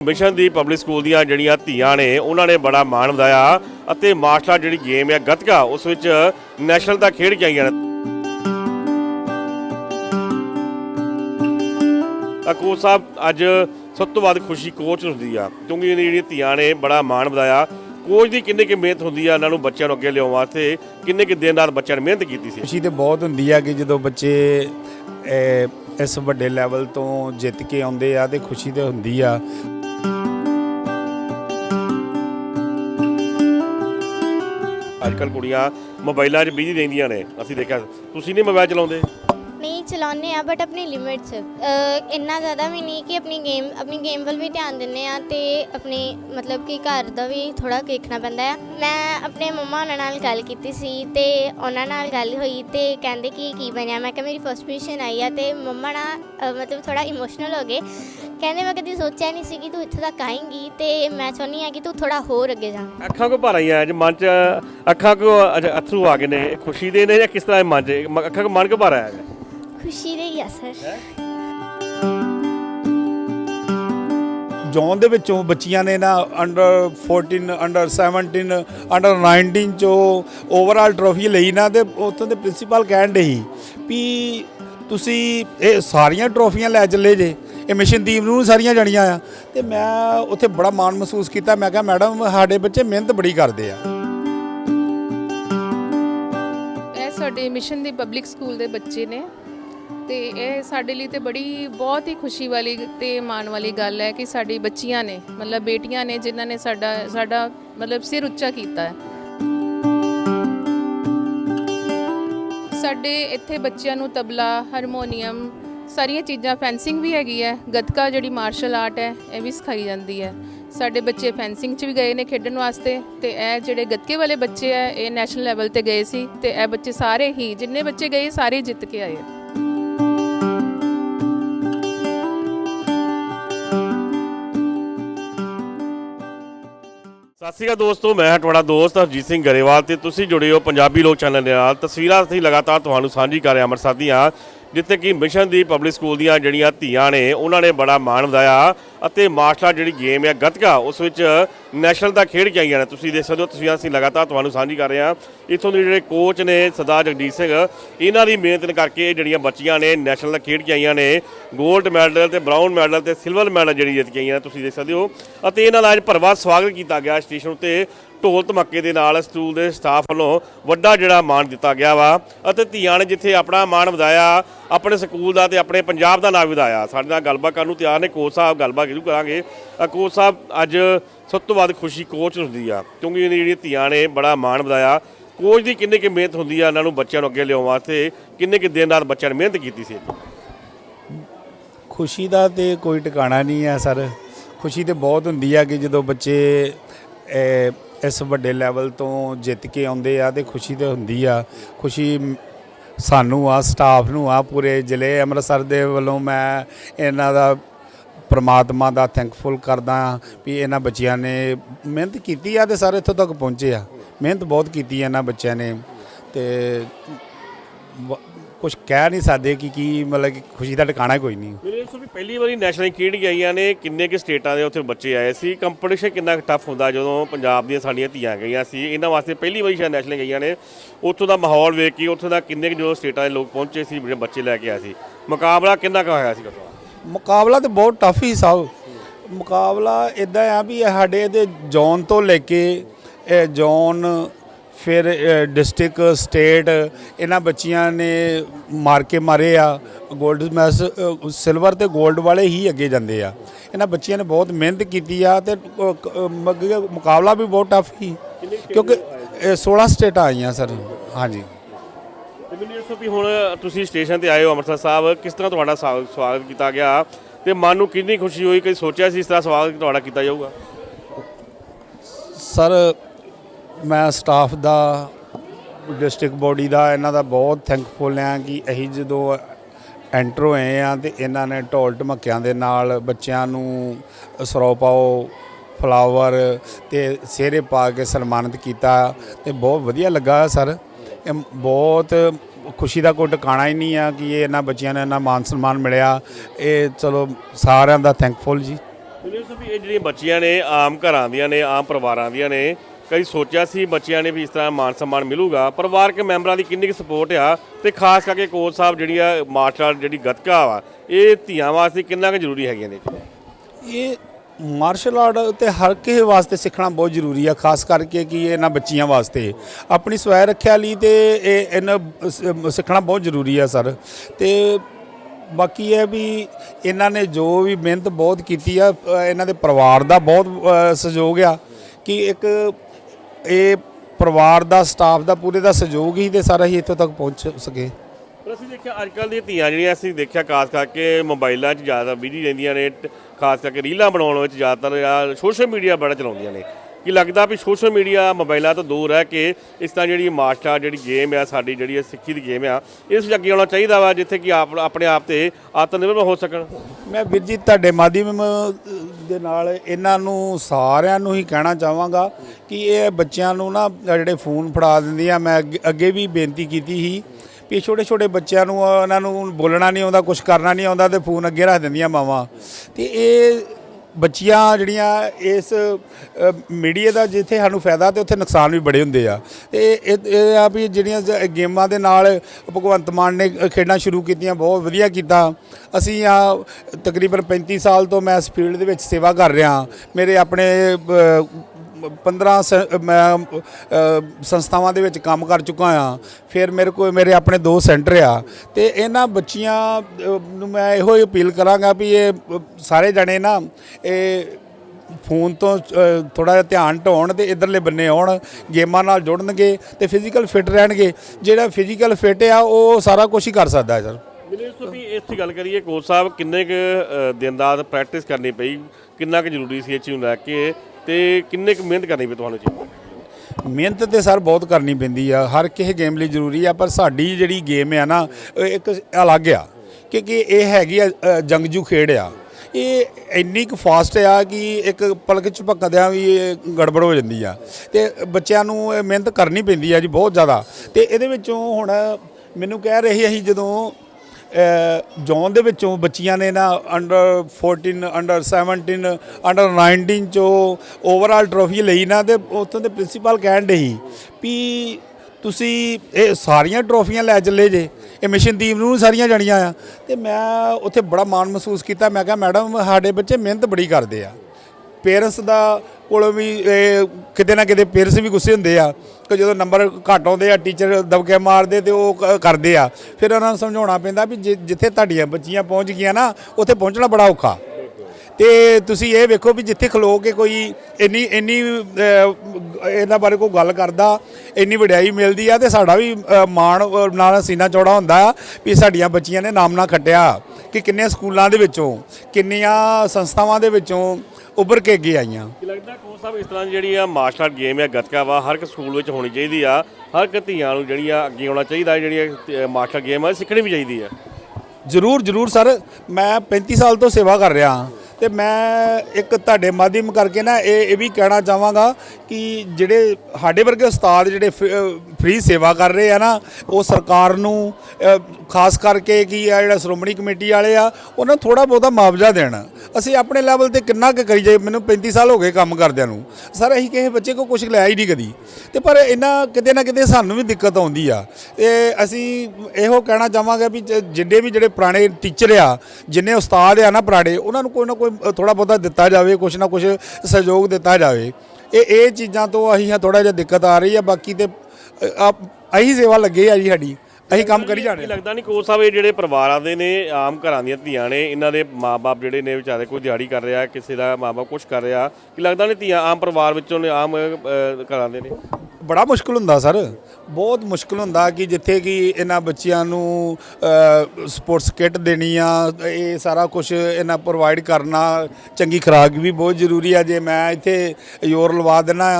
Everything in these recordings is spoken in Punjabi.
ਮਿਸ਼ਨ ਦੀ ਪਬਲਿਕ ਸਕੂਲ ਦੀਆਂ ਜਿਹੜੀਆਂ ਧੀਆਂ ਨੇ, ਉਹਨਾਂ ਨੇ ਬੜਾ ਮਾਣ ਵਧਾਇਆ ਅਤੇ ਮਾਰਸ਼ਲ ਆਰਟ ਜਿਹੜੀ ਗੇਮ ਹੈ, ਗੱਤਕਾ, ਉਸ ਵਿੱਚ ਨੈਸ਼ਨਲ ਦਾ ਖੇਡ ਕੇ ਆਈਆਂ ਨੇ। ਕੋਚ ਸਾਹਿਬ, ਅੱਜ ਸਭ ਤੋਂ ਵੱਧ ਖੁਸ਼ੀ ਕੋਚ ਨੂੰ ਹੁੰਦੀ ਆ, ਕਿਉਂਕਿ ਇਹਨਾਂ ਜਿਹੜੀਆਂ ਧੀਆਂ ਨੇ, ਬੜਾ ਮਾਣ ਵਧਾਇਆ। ਕੋਚ ਦੀ ਕਿੰਨੇ ਕਿ ਮਿਹਨਤ ਹੁੰਦੀ ਆ, ਇਹਨਾਂ ਨੂੰ ਬੱਚਿਆਂ ਨੂੰ ਅੱਗੇ ਲਿਆਉਣ ਵਾਸਤੇ, ਕਿੰਨੇ ਕਿ ਦਿਨ ਰਾਤ ਬੱਚਿਆਂ ਨੇ ਮਿਹਨਤ ਕੀਤੀ ਸੀ? ਖੁਸ਼ੀ ਤੇ ਬਹੁਤ ਹੁੰਦੀ ਆ ਕਿ ਜਦੋਂ ਬੱਚੇ ਇਸ ਵੱਡੇ ਲੈਵਲ ਤੋਂ ਜਿੱਤ ਕੇ ਆਉਂਦੇ ਆ, ਤੇ ਖੁਸ਼ੀ ਤੇ ਹੁੰਦੀ ਆ। ਅੱਜ ਕੱਲ ਕੁੜੀਆਂ ਮੋਬਾਈਲਾਂ 'ਚ ਬਿਜ਼ੀ ਰਹਿੰਦੀਆਂ ਨੇ ਅਸੀਂ ਦੇਖਿਆ। ਤੁਸੀਂ ਨਹੀਂ ਮੋਬਾਈਲ ਚਲਾਉਂਦੇ? ਚਲਾਉਂਦੇ ਆ ਬਟ ਆਪਣੀ ਲਿਮਿਟ 'ਚ ਅਹ ਇੰਨਾ ਜ਼ਿਆਦਾ ਵੀ ਨਹੀਂ ਕਿ ਆਪਣੀ ਗੇਮ ਆਪਣੀ ਗੇਮ ਵੱਲ ਵੀ ਧਿਆਨ ਦਿੰਦੇ ਆ ਤੇ ਆਪਣੀ ਮਤਲਬ ਕਿ ਘਰ ਦਾ ਵੀ ਥੋੜਾ ਦੇਖਣਾ ਪੈਂਦਾ ਆ ਮੈਂ ਆਪਣੇ ਮੰਮਾ ਉਹਨਾਂ ਨਾਲ ਗੱਲ ਕੀਤੀ ਸੀ ਤੇ ਉਹਨਾਂ ਨਾਲ ਗੱਲ ਹੋਈ ਤੇ ਕਹਿੰਦੇ ਕਿ ਕੀ ਬਣਿਆ? ਮੈਂ ਕਿਹਾ ਮੇਰੀ ਫਸਟ ਪੋਜੀਸ਼ਨ ਆਈ ਆ ਤੇ ਮੰਮਾ ਨਾ, ਅਹ ਮਤਲਬ ਥੋੜਾ ਇਮੋਸ਼ਨਲ ਹੋ ਗਏ। ਕਹਿੰਦੇ ਮੈਂ ਕਦੀ ਸੋਚਿਆ ਨਹੀਂ ਸੀ ਕਿ ਤੂੰ ਇੱਥੇ ਤੱਕ ਆਏਂਗੀ ਤੇ ਮੈਂ ਚਾਹੁੰਦੀ ਆ ਕਿ ਤੂੰ ਥੋੜਾ ਹੋਰ ਅੱਗੇ ਜਾ। ਅੱਖਾਂ ਕੋ ਭਰ ਆਈਆਂ ਅੱਜ ਮਨ 'ਚ ਅੱਖਾਂ ਕੋ ਅੱਜ ਅਥਰੂ ਆ ਗਏ ਨੇ ਇਹ ਖੁਸ਼ੀ ਦੇ ਨੇ ਜਾਂ ਕਿਸ ਤਰ੍ਹਾਂ ਇਹ ਮਨ 'ਚ? ਮ- ਅੱਖਾਂ ਕੋ ਮਨ ਕੋ ਭਰ ਆਇਆ ਹੈ ਖੁਸ਼ੀ ਦੇ ਹੀ ਆ ਸਰ। ਜੌਨ ਦੇ ਵਿੱਚੋਂ ਬੱਚੀਆਂ ਨੇ ਨਾ ਅੰਡਰ 14 ਅੰਡਰ 17 ਅੰਡਰ 19 ਚੋਂ ਓਵਰਆਲ ਟਰੋਫੀ ਲਈ ਨਾ ਤੇ ਉੱਥੋਂ ਦੇ ਪ੍ਰਿੰਸੀਪਲ ਕਹਿਣ ਦੇ ਸੀ ਵੀ ਤੁਸੀਂ ਇਹ ਸਾਰੀਆਂ ਟਰੋਫੀਆਂ ਲੈ ਚੱਲੇ ਜੇ ਇਹ ਮਿਸ਼ਨਦੀਪ ਨੂੰ ਸਾਰੀਆਂ ਜਾਣੀਆਂ ਆ। ਤੇ ਮੈਂ ਉੱਥੇ ਬੜਾ ਮਾਣ ਮਹਿਸੂਸ ਕੀਤਾ ਮੈਂ ਕਿਹਾ ਮੈਡਮ ਸਾਡੇ ਬੱਚੇ ਮਿਹਨਤ ਬੜੀ ਕਰਦੇ ਆ। ਇਹ ਸਾਡੇ ਮਿਸ਼ਨ ਦੀ ਪਬਲਿਕ ਸਕੂਲ ਦੇ ਬੱਚੇ ਨੇ। ਤੇ ਇਹ ਸਾਡੇ ਲਈ ਤੇ ਬੜੀ, ਬਹੁਤ ਹੀ ਖੁਸ਼ੀ ਵਾਲੀ ਤੇ ਮਾਣ ਵਾਲੀ ਗੱਲ ਹੈ ਕਿ ਸਾਡੀ ਬੱਚੀਆਂ ਨੇ, ਮਤਲਬ ਬੇਟੀਆਂ ਨੇ ਜਿਨ੍ਹਾਂ ਨੇ ਸਾਡਾ ਸਾਡਾ ਮਤਲਬ ਸਿਰ ਉੱਚਾ ਕੀਤਾ ਹੈ। ਸਾਡੇ ਇੱਥੇ ਬੱਚਿਆਂ ਨੂੰ ਤਬਲਾ, ਹਾਰਮੋਨੀਅਮ, ਸਾਰੀਆਂ ਚੀਜ਼ਾਂ, ਫੈਂਸਿੰਗ ਵੀ ਹੈਗੀ ਹੈ। ਗੱਤਕਾ ਜਿਹੜੀ ਮਾਰਸ਼ਲ ਆਰਟ ਹੈ, ਇਹ ਵੀ ਸਿਖਾਈ ਜਾਂਦੀ ਹੈ। ਸਾਡੇ ਬੱਚੇ ਫੈਂਸਿੰਗ 'ਚ ਵੀ ਗਏ ਨੇ ਖੇਡਣ ਵਾਸਤੇ ਤੇ ਇਹ ਜਿਹੜੇ ਗੱਤਕੇ ਵਾਲੇ ਬੱਚੇ ਆ ਇਹ ਨੈਸ਼ਨਲ ਲੈਵਲ ਤੇ ਗਏ ਸੀ ਤੇ ਇਹ ਬੱਚੇ ਸਾਰੇ ਹੀ, ਜਿੰਨੇ ਬੱਚੇ ਗਏ, ਸਾਰੇ ਜਿੱਤ ਕੇ ਆਏ। ਸਤਿ ਸ਼੍ਰੀ ਅਕਾਲ ਦੋਸਤੋ, ਮੈਂ ਹਾਂ ਤੁਹਾਡਾ ਦੋਸਤ ਹਰਜੀਤ ਸਿੰਘ ਗਰੇਵਾਲ ਤੇ ਤੁਸੀਂ ਜੁੜੇ ਹੋ ਪੰਜਾਬੀ ਲੋਕ ਚੈਨਲ ਦੇ ਨਾਲ। ਤਸਵੀਰਾਂ ਅਸੀਂ ਲਗਾਤਾਰ ਤੁਹਾਨੂੰ ਸਾਂਝੀ ਕਰ ਰਹੇ ਹਾਂ, ਅੰਮ੍ਰਿਤਸਰ ਦੀਆਂ। ਜਿੱਥੇ ਕਿ ਮਿਸ਼ਨ ਦੀ ਪਬਲਿਕ ਸਕੂਲ ਦੀਆਂ ਜਿਹੜੀਆਂ ਧੀਆਂ ਨੇ, ਉਹਨਾਂ ਨੇ ਬੜਾ ਮਾਣ ਵਧਾਇਆ ਅਤੇ ਮਾਰਸ਼ਲ ਆਰਟ ਜਿਹੜੀ ਗੇਮ ਹੈ, ਗੱਤਕਾ, ਉਸ ਵਿੱਚ ਨੈਸ਼ਨਲ ਦਾ ਖੇਡ ਕੇ ਆਈਆਂ ਨੇ ਤੁਸੀਂ ਦੇਖ ਸਕਦੇ ਹੋ, ਤਸਵੀਰਾਂ ਅਸੀਂ ਲਗਾਤਾਰ ਤੁਹਾਨੂੰ ਸਾਂਝੀ ਕਰ ਰਹੇ ਹਾਂ। ਇੱਥੋਂ ਦੇ ਜਿਹੜੇ ਕੋਚ ਨੇ, ਸਰਦਾਰ ਜਗਦੀਸ਼ ਸਿੰਘ, ਇਹਨਾਂ ਦੀ ਮਿਹਨਤ ਕਰਕੇ ਜਿਹੜੀਆਂ ਬੱਚੀਆਂ ਨੇ ਨੈਸ਼ਨਲ ਦਾ ਖੇਡ ਕੇ ਆਈਆਂ ਨੇ 골ਡ ਮੈਡਲ ਤੇ ਬ੍ਰਾਊਨ ਮੈਡਲ ਤੇ ਸਿਲਵਰ ਮੈਡਲ ਜਿਹੜੀ ਜਿੱਤ ਕੇ ਆਈਆਂ ਨੇ, ਤੁਸੀਂ ਦੇਖ ਸਕਦੇ ਹੋ। ਅਤੇ ਇਹਨਾਂ ਦਾ ਅੱਜ ਭਰਵਾ ਸਵਾਗਤ ਕੀਤਾ ਗਿਆ ਸਟੇਸ਼ਨ ਉੱਤੇ। ਢੋਲ ਧਮਾਕੇ ਦੇ ਨਾਲ ਸਕੂਲ ਦੇ ਸਟਾਫ ਵੱਲੋਂ ਵੱਡਾ ਜਿਹੜਾ ਮਾਣ ਦਿੱਤਾ ਗਿਆ ਵਾ ਅਤੇ ਧੀਆਂ ਨੇ ਜਿੱਥੇ ਆਪਣਾ ਮਾਣ ਵਧਾਇਆ ਆਪਣੇ ਸਕੂਲ ਦਾ ਤੇ ਆਪਣੇ ਪੰਜਾਬ ਦਾ ਨਾਮ ਵਧਾਇਆ। ਸਾਡੇ ਨਾਲ ਗੱਲਬਾਤ ਕਰਨ ਨੂੰ ਤਿਆਰ ਨੇ ਕੋਚ ਸਾਹਿਬ ਗੱਲਬਾਤ ਜ਼ਰੂਰ ਕਰਾਂਗੇ। ਅ, ਕੋਚ ਸਾਹਿਬ ਅੱਜ ਸਭ ਤੋਂ ਵੱਧ ਖੁਸ਼ੀ ਕੋਚ ਨੂੰ ਹੁੰਦੀ ਆ ਕਿਉਂਕਿ ਇਹਨਾਂ ਜਿਹੜੀਆਂ ਧੀਆਂ ਨੇ ਬੜਾ ਮਾਣ ਵਧਾਇਆ। ਕੋਚ ਦੀ ਕਿੰਨੇ ਕਿ ਮਿਹਨਤ ਹੁੰਦੀ ਆ ਇਹਨਾਂ ਨੂੰ ਬੱਚਿਆਂ ਨੂੰ ਅੱਗੇ ਲਿਆਉਣ ਵਾਸਤੇ ਕਿੰਨੇ ਕਿ ਦਿਨ ਰਾਤ ਬੱਚਿਆਂ ਨੇ ਮਿਹਨਤ ਕੀਤੀ ਸੀ? ਖੁਸ਼ੀ ਦਾ ਤੇ ਕੋਈ ਟਿਕਾਣਾ ਨਹੀਂ ਹੈ ਸਰ। ਖੁਸ਼ੀ ਤੇ ਬਹੁਤ ਹੁੰਦੀ ਆ ਕਿ ਜਦੋਂ ਬੱਚੇ ਇਸ ਵੱਡੇ ਲੈਵਲ ਤੋਂ ਜਿੱਤ ਕੇ ਆਉਂਦੇ ਆ ਤੇ ਖੁਸ਼ੀ ਤੇ ਹੁੰਦੀ ਆ। ਖੁਸ਼ੀ ਸਾਨੂੰ ਆ ਸਟਾਫ ਨੂੰ ਆ, ਪੂਰੇ ਜ਼ਿਲ੍ਹੇ ਅੰਮ੍ਰਿਤਸਰ ਦੇ ਵੱਲੋਂ ਮੈਂ ਇਹਨਾਂ ਦਾ ਪ੍ਰਮਾਤਮਾ ਦਾ ਥੈਂਕਫੁਲ ਕਰਦਾ ਵੀ ਇਹਨਾਂ ਬੱਚਿਆਂ ਨੇ ਮਿਹਨਤ ਕੀਤੀ ਆ ਤੇ ਸਾਰੇ ਇੱਥੋਂ ਤੱਕ ਪਹੁੰਚੇ ਆ। ਮਿਹਨਤ ਬਹੁਤ ਕੀਤੀ ਆ ਇਹਨਾਂ ਬੱਚਿਆਂ ਨੇ ਤੇ ਕੁਝ ਕਹਿ ਨਹੀਂ ਸਕਦੇ ਕਿ ਕੀ ਮਤਲਬ ਕਿ ਖੁਸ਼ੀ ਦਾ ਟਿਕਾਣਾ ਕੋਈ ਨਹੀਂ। ਮੇਰੇ ਤੋਂ ਵੀ ਪਹਿਲੀ ਵਾਰੀ ਨੈਸ਼ਨਲ ਖੇਡ ਆਈਆਂ ਨੇ ਕਿੰਨੇ ਕਿ ਸਟੇਟਾਂ ਦੇ ਉੱਥੇ ਬੱਚੇ ਆਏ ਸੀ ਕੰਪੀਟੀਸ਼ਨ ਕਿੰਨਾ ਟਫ ਹੁੰਦਾ ਜਦੋਂ ਪੰਜਾਬ ਦੀਆਂ ਸਾਡੀਆਂ ਧੀਆਂ ਗਈਆਂ ਸੀ ਇਹਨਾਂ ਵਾਸਤੇ ਪਹਿਲੀ ਵਾਰੀ ਸ਼ਾਇਦ ਨੈਸ਼ਨਲ ਗਈਆਂ ਨੇ। ਉੱਥੋਂ ਦਾ ਮਾਹੌਲ ਵੇਖ ਕੇ ਉੱਥੋਂ ਦਾ ਕਿੰਨੇ ਕਿ ਜੋ ਸਟੇਟਾਂ ਦੇ ਲੋਕ ਪਹੁੰਚੇ ਸੀ ਜਿਹੜੇ ਬੱਚੇ ਲੈ ਕੇ ਆਏ ਸੀ। ਮੁਕਾਬਲਾ ਕਿੰਨਾ ਕੁ ਹੋਇਆ ਸੀ ਮੁਕਾਬਲਾ ਤੇ ਬਹੁਤ ਟਫ ਹੀ ਸਾਹਿਬ ਮੁਕਾਬਲਾ ਇਦਾਂ ਆ ਵੀ ਸਾਡੇ ਇਹਦੇ ਜ਼ੋਨ ਤੋਂ ਲੈ ਕੇ ਇਹ ਜ਼ੋਨ ਫਿਰ ਡਿਸਟ੍ਰਿਕਟ ਸਟੇਟ ਇਹਨਾਂ ਬੱਚੀਆਂ ਨੇ ਮਾਰ ਕੇ ਮਾਰੇ ਆ। 골ਡ ਮੈਸ ਸਿਲਵਰ ਤੇ 골ਡ ਵਾਲੇ ਹੀ ਅੱਗੇ ਜਾਂਦੇ ਆ। ਇਹਨਾਂ ਬੱਚੀਆਂ ਨੇ ਬਹੁਤ ਮਿਹਨਤ ਕੀਤੀ ਆ ਤੇ ਮੁਕਾਬਲਾ ਵੀ ਬਹੁਤ ਟਫ ਹੀ ਕਿਉਂਕਿ ਇਹ 16 ਸਟੇਟਾਂ ਆਈਆਂ ਸਰ। ਹਾਂਜੀ। ਤੇ ਮੈਨੂੰ ਦੱਸੋ ਵੀ ਹੁਣ ਤੁਸੀਂ ਸਟੇਸ਼ਨ ਤੇ ਆਏ ਹੋ ਅੰਮ੍ਰਿਤਸਰ ਸਾਹਿਬ ਕਿਸ ਤਰ੍ਹਾਂ ਤੁਹਾਡਾ ਸਵਾ- ਸਵਾਗਤ ਕੀਤਾ ਗਿਆ? ਤੇ ਮਨ ਨੂੰ ਕਿੰਨੀ ਖੁਸ਼ੀ ਹੋਈ ਕਿ ਸੋਚਿਆ ਸੀ ਇਸ ਤਰ੍ਹਾਂ ਸਵਾਗਤ ਤੁਹਾਡਾ ਕੀਤਾ ਜਾਊਗਾ? ਸਰ ਮੈਂ ਸਟਾਫ ਦਾ ਡਿਸਟ੍ਰਿਕਟ ਬੋਡੀ ਦਾ, ਇਹਨਾਂ ਦਾ ਬਹੁਤ ਥੈਂਕਫੁਲ ਹਾਂ ਕਿ ਅਸੀਂ ਜਦੋਂ ਐਂਟਰ ਹੋਏ ਆ ਤੇ ਇਹਨਾਂ ਨੇ ਢੋਲ ਢਮੱਕਿਆਂ ਦੇ ਨਾਲ ਬੱਚਿਆਂ ਨੂੰ ਸਰੋ ਪਾਓ ਫਲਾਵਰ ਤੇ ਸਿਹਰੇ ਪਾ ਕੇ ਸਨਮਾਨਿਤ ਕੀਤਾ ਤੇ ਬਹੁਤ ਵਧੀਆ ਲੱਗਾ ਸਰ। ਇਹ ਬਹੁਤ ਖੁਸ਼ੀ ਦਾ ਕੋਈ ਟਿਕਾਣਾ ਹੀ ਨਹੀਂ ਆ ਕਿ ਇਹ ਇਹਨਾਂ ਬੱਚਿਆਂ ਨੂੰ ਇੰਨਾ ਮਾਨ ਸਨਮਾਨ ਮਿਲਿਆ। ਇਹ ਚਲੋ ਸਾਰਿਆਂ ਦਾ ਥੈਂਕਫੁਲ ਜੀ। ਮੈਨੂੰ ਸਭ ਇਹ ਜਿਹੜੀਆਂ ਬੱਚੀਆਂ ਨੇ, ਆਮ ਘਰਾਂ ਦੀਆਂ ਨੇ, ਆਮ ਪਰਿਵਾਰਾਂ ਦੀਆਂ ਨੇ ਕਈ ਸੋਚਿਆ ਸੀ ਬੱਚਿਆਂ ਨੇ ਵੀ ਇਸ ਤਰ੍ਹਾਂ ਮਾਨ ਸਨਮਾਨ ਮਿਲੂਗਾ। ਪਰਿਵਾਰਕ ਮੈਂਬਰਾਂ ਦੀ ਕਿੰਨੀ ਕੁ ਸਪੋਰਟ ਆ ਤੇ ਖਾਸ ਕਰਕੇ ਕੋਚ ਸਾਹਿਬ ਜਿਹੜੀ ਆ ਮਾਰਸ਼ਲ ਆਰਟ ਜਿਹੜੀ ਗੱਤਕਾ ਵਾ, ਇਹ ਧੀਆਂ ਵਾਸਤੇ ਕਿੰਨਾ ਕੁ ਜ਼ਰੂਰੀ ਹੈਗੀਆਂ ਨੇ? ਇਹ ਮਾਰਸ਼ਲ ਆਰਟ ਤੇ ਹਰ ਕਿਸੇ ਵਾਸਤੇ ਸਿੱਖਣਾ ਬਹੁਤ ਜ਼ਰੂਰੀ ਆ, ਖਾਸ ਕਰਕੇ ਕਿ ਇਹਨਾਂ ਬੱਚੀਆਂ ਵਾਸਤੇ। ਆਪਣੀ ਸਵੈ ਰੱਖਿਆ ਲਈ ਤੇ ਇਹ ਇਹਨਾਂ ਸਿੱਖਣਾ ਬਹੁਤ ਜ਼ਰੂਰੀ ਆ ਸਰ। ਤੇ ਬਾਕੀ ਇਹ ਵੀ ਇਹਨਾਂ ਨੇ ਜੋ ਵੀ ਮਿਹਨਤ ਬਹੁਤ ਕੀਤੀ ਆ ਇਹਨਾਂ ਦੇ ਪਰਿਵਾਰ ਦਾ ਬਹੁਤ ਸਹਿਯੋਗ ਆ ਕਿ ਇੱਕ ਇਹ ਪਰਿਵਾਰ ਦਾ, ਸਟਾਫ ਦਾ, ਪੂਰੇ ਦਾ ਸਹਿਯੋਗ ਹੀ ਤੇ ਸਾਰਾ ਹੀ ਇੱਥੋਂ ਤੱਕ ਪਹੁੰਚ ਸਕੇ। ਪਰ ਅਸੀਂ ਦੇਖਿਆ ਅੱਜ ਕੱਲ੍ਹ ਦੀਆਂ ਧੀਆਂ ਜਿਹੜੀਆਂ, ਅਸੀਂ ਦੇਖਿਆ ਖਾਸ ਕਰਕੇ ਮੋਬਾਈਲਾਂ 'ਚ ਜ਼ਿਆਦਾ ਬਿਜ਼ੀ ਰਹਿੰਦੀਆਂ ਨੇ ਖਾਸ ਕਰਕੇ ਰੀਲਾਂ ਬਣਾਉਣ ਵਿੱਚ ਜ਼ਿਆਦਾਤਰ ਸੋਸ਼ਲ ਮੀਡੀਆ ਬੜਾ ਚਲਾਉਂਦੀਆਂ ਨੇ। ਕੀ ਲੱਗਦਾ ਵੀ ਸੋਸ਼ਲ ਮੀਡੀਆ ਮੋਬਾਈਲਾਂ ਤੋਂ ਦੂਰ ਰਹਿ ਕੇ ਇਸ ਤਰ੍ਹਾਂ ਜਿਹੜੀ ਮਾਰਸ਼ਲ ਆਰਟ ਜਿਹੜੀ ਗੇਮ ਆ, ਸਾਡੀ ਜਿਹੜੀ ਇਹ ਸਿੱਖੀ ਦੀ ਗੇਮ ਆ, ਇਸ ਵਿੱਚ ਅੱਗੇ ਆਉਣਾ ਚਾਹੀਦਾ ਵਾ ਜਿੱਥੇ ਕਿ ਆਪ ਆਪਣੇ ਆਪ ਤੇ ਆਤਮ ਨਿਰਭਰ ਹੋ ਸਕਣ। ਮੈਂ ਵੀਰ ਜੀ, ਤੁਹਾਡੇ ਮਾਧਿਅਮ ਦੇ ਨਾਲ ਇਹਨਾਂ ਨੂੰ ਸਾਰਿਆਂ ਨੂੰ ਹੀ ਕਹਿਣਾ ਚਾਹਾਂਗਾ ਕਿ ਇਹ ਬੱਚਿਆਂ ਨੂੰ ਨਾ ਜਿਹੜੇ ਫੋਨ ਫੜਾ ਦਿੰਦੀ ਆ ਮੈਂ ਅੱਗੇ- ਅੱਗੇ ਵੀ ਬੇਨਤੀ ਕੀਤੀ ਸੀ ਵੀ ਛੋਟੇ ਛੋਟੇ ਬੱਚਿਆਂ ਨੂੰ, ਉਹਨਾਂ ਨੂੰ ਬੋਲਣਾ ਨਹੀਂ ਆਉਂਦਾ ਕੁਝ ਕਰਨਾ ਨਹੀਂ ਆਉਂਦਾ ਤੇ ਫੋਨ ਅੱਗੇ ਰੱਖ ਦਿੰਦੀਆਂ ਮਾਵਾਂ। ਤੇ ਇਹ ਬੱਚੀਆਂ ਜਿਹੜੀਆਂ ਇਸ ਮੀਡੀਆ ਦਾ ਜਿੱਥੇ ਸਾਨੂੰ ਫਾਇਦਾ ਤੇ ਉੱਥੇ ਨੁਕਸਾਨ ਵੀ ਬੜੇ ਹੁੰਦੇ ਆ। ਤੇ ਇਹ ਆ ਵੀ ਜਿਹੜੀਆਂ ਗੇਮਾਂ ਦੇ ਨਾਲ ਭਗਵੰਤ ਮਾਨ ਨੇ ਖੇਡਾਂ ਸ਼ੁਰੂ ਕੀਤੀਆਂ, ਬਹੁਤ ਵਧੀਆ ਕੀਤਾ। ਅਸੀਂ ਆ ਤਕਰੀਬਨ 35 ਸਾਲ ਤੋਂ ਮੈਂ ਇਸ ਫੀਲਡ ਦੇ ਵਿੱਚ ਸੇਵਾ ਕਰ ਰਿਹਾ। ਮੇਰੇ ਆਪਣੇ 15 ਸ- ਮੈਂ ਸੰਸਥਾਵਾਂ ਦੇ ਵਿੱਚ ਕੰਮ ਕਰ ਚੁੱਕਾ ਆ ਫਿਰ ਮੇਰੇ ਕੋਲ, ਮੇਰੇ ਆਪਣੇ ਦੋ ਸੈਂਟਰ ਆ। ਤੇ ਇਹਨਾਂ ਬੱਚੀਆਂ ਨੂੰ ਮੈਂ ਇਹੋ ਹੀ ਅਪੀਲ ਕਰਾਂਗਾ ਵੀ ਇਹ ਸਾਰੇ ਜਣੇ ਨਾ, ਇਹ ਫੋਨ ਤੋਂ ਥੋੜਾ ਜਿਹਾ ਧਿਆਨ ਢਾਉਣ ਤੇ ਇਧਰਲੇ ਬੰਨੇ ਆਉਣ, ਗੇਮਾਂ ਨਾਲ ਜੁੜਨਗੇ ਤੇ ਫਿਜ਼ੀਕਲ ਫਿਟ ਰਹਿਣਗੇ। ਜਿਹੜਾ ਫਿਜ਼ੀਕਲ ਫਿਟ ਆ, ਉਹ ਸਾਰਾ ਕੁਝ ਹੀ ਕਰ ਸਕਦਾ ਹੈ, ਸਰ। ਮੈਨੂੰ ਵੀ ਇਸ ਦੀ ਗੱਲ ਕਰੀਏ, ਕੋਚ ਸਾਹਿਬ, ਕਿੰਨੇ ਕੁ ਦਿਨ ਦਾ ਪ੍ਰੈਕਟਿਸ ਕਰਨੀ ਪਈ? ਕਿੰਨਾ ਕੁ ਜ਼ਰੂਰੀ ਸੀ ਇਹ ਚੀਜ਼ ਨੂੰ ਲੈ ਕੇ? ਤੇ ਕਿੰਨੇ ਕੁ ਮਿਹਨਤ ਕਰਨੀ ਪਈ ਤੁਹਾਨੂੰ ਜੀ? ਮਿਹਨਤ ਤੇ ਸਰ ਬਹੁਤ ਕਰਨੀ ਪੈਂਦੀ ਆ ਹਰ ਕਿਸੇ ਗੇਮ ਲਈ ਜ਼ਰੂਰੀ ਆ ਪਰ ਸਾਡੀ ਜਿਹੜੀ ਗੇਮ ਆ ਨਾ ਇਹ ਇੱਕ ਅਲੱਗ ਆ ਕਿਉਂਕਿ ਇਹ ਹੈਗੀ ਆ ਅ, ਜੰਗਜੂ ਖੇਡ ਆ। ਇਹ ਇੰਨੀ ਕੁ ਫਾਸਟ ਆ ਕਿ ਇੱਕ ਪਲਕ ਝਪਕਦਿਆਂ ਵੀ ਇਹ ਗੜਬੜ ਹੋ ਜਾਂਦੀ ਆ। ਤੇ ਬੱਚਿਆਂ ਨੂੰ ਇਹ ਮਿਹਨਤ ਕਰਨੀ ਪੈਂਦੀ ਆ ਜੀ ਬਹੁਤ ਜ਼ਿਆਦਾ। ਤੇ ਇਹਦੇ ਵਿੱਚੋਂ ਹੁਣ ਮੈਨੂੰ ਕਹਿ ਰਹੇ ਸੀ ਜਦੋਂ ਜੋਨ ਦੇ ਵਿੱਚੋਂ ਬੱਚੀਆਂ ਨੇ ਨਾ ਅੰਡਰ 14 ਅੰਡਰ 17 ਅੰਡਰ 19 ਚੋਂ ਓਵਰਆਲ ਟਰੋਫੀ ਲਈ ਨਾ ਤੇ ਉੱਥੋਂ ਦੇ ਪ੍ਰਿੰਸੀਪਲ ਕਹਿਣ ਡਈ ਵੀ ਤੁਸੀਂ ਇਹ ਸਾਰੀਆਂ ਟਰੋਫੀਆਂ ਲੈ ਚੱਲੇ ਜੇ। ਇਹ ਮਿਸ਼ਨਦੀਪ ਨੂੰ ਵੀ ਸਾਰੀਆਂ ਜਾਣੀਆਂ ਆ। ਤੇ ਮੈਂ ਉੱਥੇ ਬੜਾ ਮਾਣ ਮਹਿਸੂਸ ਕੀਤਾ। ਮੈਂ ਕਿਹਾ, ਮੈਡਮ, ਸਾਡੇ ਬੱਚੇ ਮਿਹਨਤ ਬੜੀ ਕਰਦੇ ਆ। ਪੇਰੈਂਟਸ ਦਾ ਕੋਲੋਂ ਵੀ ਕਿਤੇ ਨਾ ਕਿਤੇ ਪੇਰੈਂਟਸ ਵੀ ਗੁੱਸੇ ਹੁੰਦੇ ਆ। ਕਿ ਜਦੋਂ ਨੰਬਰ ਘੱਟ ਆਉਂਦੇ ਆ ਟੀਚਰ ਦਬਕੇ ਮਾਰਦੇ ਤੇ ਉਹ ਕ- ਕਰਦੇ ਆ। ਫਿਰ ਉਹਨਾਂ ਨੂੰ ਸਮਝਾਉਣਾ ਪੈਂਦਾ ਵੀ ਜਿ- ਜਿੱਥੇ ਤੁਹਾਡੀਆਂ ਬੱਚੀਆਂ ਪਹੁੰਚ ਗਈਆਂ ਨਾ ਉੱਥੇ ਪਹੁੰਚਣਾ ਬੜਾ ਔਖਾ। ਤੇ ਤੁਸੀਂ ਇਹ ਵੇਖੋ ਵੀ ਜਿੱਥੇ ਖਲੋ ਕੇ ਕੋਈ ਇੰਨੀ ਇੰਨੀ ਅਹ, ਇਹਨਾਂ ਬਾਰੇ ਕੋਈ ਗੱਲ ਕਰਦਾ ਇੰਨੀ ਵਡਿਆਈ ਮਿਲਦੀ ਆ ਤੇ ਸਾਡਾ ਵੀ ਅਹ, ਮਾਣ ਅਹ, ਨਾਲ ਸੀਨਾ ਚੌੜਾ ਹੁੰਦਾ ਆ ਵੀ ਸਾਡੀਆਂ ਬੱਚੀਆਂ ਨੇ ਨਾਮ ਨਾ ਖੱਟਿਆ। ਕਿ ਕਿੰਨੇ ਸਕੂਲਾਂ ਦੇ ਵਿੱਚੋਂ ਕਿੰਨੀਆਂ ਸੰਸਥਾਵਾਂ ਦੇ ਵਿੱਚੋਂ ਉੱਭਰ ਕੇ ਅੱਗੇ ਆਈਆਂ। ਕੀ ਲੱਗਦਾ ਕੋਚ ਸਾਹਿਬ ਇਸ ਤਰ੍ਹਾਂ ਦੀ ਜਿਹੜੀ ਆ ਮਾਰਸ਼ਲ ਆਰਟ ਗੇਮ ਹੈ ਗੱਤਕਾ ਵਾ ਹਰ ਇੱਕ ਸਕੂਲ ਵਿੱਚ ਹੋਣੀ ਚਾਹੀਦੀ ਆ ਹਰ ਇੱਕ ਧੀਆਂ ਨੂੰ ਜਿਹੜੀ ਆ ਅੱਗੇ ਆਉਣਾ ਚਾਹੀਦਾ ਜਿਹੜੀ ਮਾਰਸ਼ਲ ਗੇਮ ਆ ਸਿੱਖਣੀ ਵੀ ਚਾਹੀਦੀ ਆ। ਜ਼ਰੂਰ ਜ਼ਰੂਰ ਸਰ ਮੈਂ 35 ਸਾਲ ਤੋਂ ਸੇਵਾ ਕਰ ਰਿਹਾ ਹਾਂ। ਤੇ ਮੈਂ ਇੱਕ ਤੁਹਾਡੇ ਮਾਧਿਅਮ ਕਰਕੇ ਨਾ ਇਹ ਇਹ ਵੀ ਕਹਿਣਾ ਚਾਹਾਂਗਾ ਕਿ ਜਿਹੜੇ ਸਾਡੇ ਵਰਗੇ ਉਸਤਾਦ ਜਿਹੜੇ ਫ੍ਰੀ ਸੇਵਾ ਕਰ ਰਹੇ ਆ ਨਾ, ਉਹ ਸਰਕਾਰ ਨੂੰ ਖਾਸ ਕਰਕੇ ਕੀ ਆ, ਜਿਹੜਾ ਸ਼੍ਰੋਮਣੀ ਕਮੇਟੀ ਵਾਲੇ ਆ, ਉਹਨਾਂ ਨੂੰ ਥੋੜਾ ਬਹੁਤਾ ਮੁਆਵਜ਼ਾ ਦੇਣ। ਅਸੀਂ ਆਪਣੇ ਲੈਵਲ ਤੇ ਕਿੰਨਾ ਕੁ ਕਰੀ ਜਾਏ ਮੈਨੂੰ 35 ਸਾਲ ਹੋ ਗਏ ਕੰਮ ਕਰਦਿਆਂ ਨੂੰ। ਸਰ, ਅਸੀਂ ਕਿਸੇ ਬੱਚੇ ਕੋ ਕੁਝ ਲਿਆ ਹੀ ਨਹੀਂ ਕਦੀ। ਤੇ ਪਰ ਇਹਨਾਂ ਕਿਤੇ ਨਾ ਕਿਤੇ ਸਾਨੂੰ ਵੀ ਦਿੱਕਤ ਆਉਂਦੀ ਆ। ਇਹ ਅਸੀਂ ਇਹੋ ਕਹਿਣਾ ਚਾਹਾਂਗੇ ਵੀ ਜਿੰਨੇ ਵੀ ਜਿਹੜੇ ਪੁਰਾਣੇ ਟੀਚਰ ਆ, ਜਿੰਨੇ ਉਸਤਾਦ ਆ ਨਾ ਪੁਰਾਣੇ, ਉਹਨਾਂ ਨੂੰ ਕੋਈ ਨਾ ਕੋਈ ਥੋੜਾ ਬਹੁਤਾ ਦਿੱਤਾ ਜਾਵੇ ਕੁਛ ਨਾ ਕੁਛ ਸਹਿਯੋਗ ਦਿੱਤਾ ਜਾਵੇ। ਇਹ ਇਹ ਚੀਜ਼ਾਂ ਤੋਂ ਅਸੀਂ ਥੋੜਾ ਜਿਹਾ ਦਿੱਕਤ ਆ ਰਹੀ ਹੈ ਬਾਕੀ ਤੇ ਅ, ਅਸੀਂ ਸੇਵਾ ਲੱਗੇ ਆ ਜੀ ਸਾਡੀ। ਅਸੀਂ ਕੰਮ ਕਰੀ ਜਾ ਰਹੇ ਲੱਗਦਾ ਨਹੀਂ ਕੋਚ ਸਾਹਿਬ ਇਹ ਜਿਹੜੇ ਪਰਿਵਾਰਾਂ ਦੇ ਨੇ ਆਮ ਘਰਾਂ ਦੀਆਂ ਧੀਆਂ ਨੇ ਇਹਨਾਂ ਦੇ ਮਾਪੇ ਜਿਹੜੇ ਨੇ ਵਿਚਾਰੇ ਕੋਈ ਦਿਹਾੜੀ ਕਰ ਰਿਹਾ ਕਿਸੇ ਦਾ ਮਾਪੇ ਕੁਝ ਕਰ ਰਿਹਾ ਕੀ ਲੱਗਦਾ ਨਹੀਂ ਧੀਆਂ ਆਮ ਪਰਿਵਾਰ ਵਿੱਚੋਂ ਨੇ ਆਮ ਘਰਾਂ ਦੇ ਨੇ? ਬੜਾ ਮੁਸ਼ਕਲ ਹੁੰਦਾ ਸਰ। ਬਹੁਤ ਮੁਸ਼ਕਲ ਹੁੰਦਾ ਕਿ ਜਿੱਥੇ ਕਿ ਇਹਨਾਂ ਬੱਚਿਆਂ ਨੂੰ ਸਪੋਰਟਸ ਕਿੱਟ ਦੇਣੀ ਆ, ਇਹ ਸਾਰਾ ਕੁਝ ਇਹਨਾਂ ਪ੍ਰੋਵਾਈਡ ਕਰਨਾ, ਚੰਗੀ ਖੁਰਾਕ ਵੀ ਬਹੁਤ ਜ਼ਰੂਰੀ ਆ। ਜੇ ਮੈਂ ਇੱਥੇ ਜ਼ੋਰ ਲਵਾ ਦੇਣਾ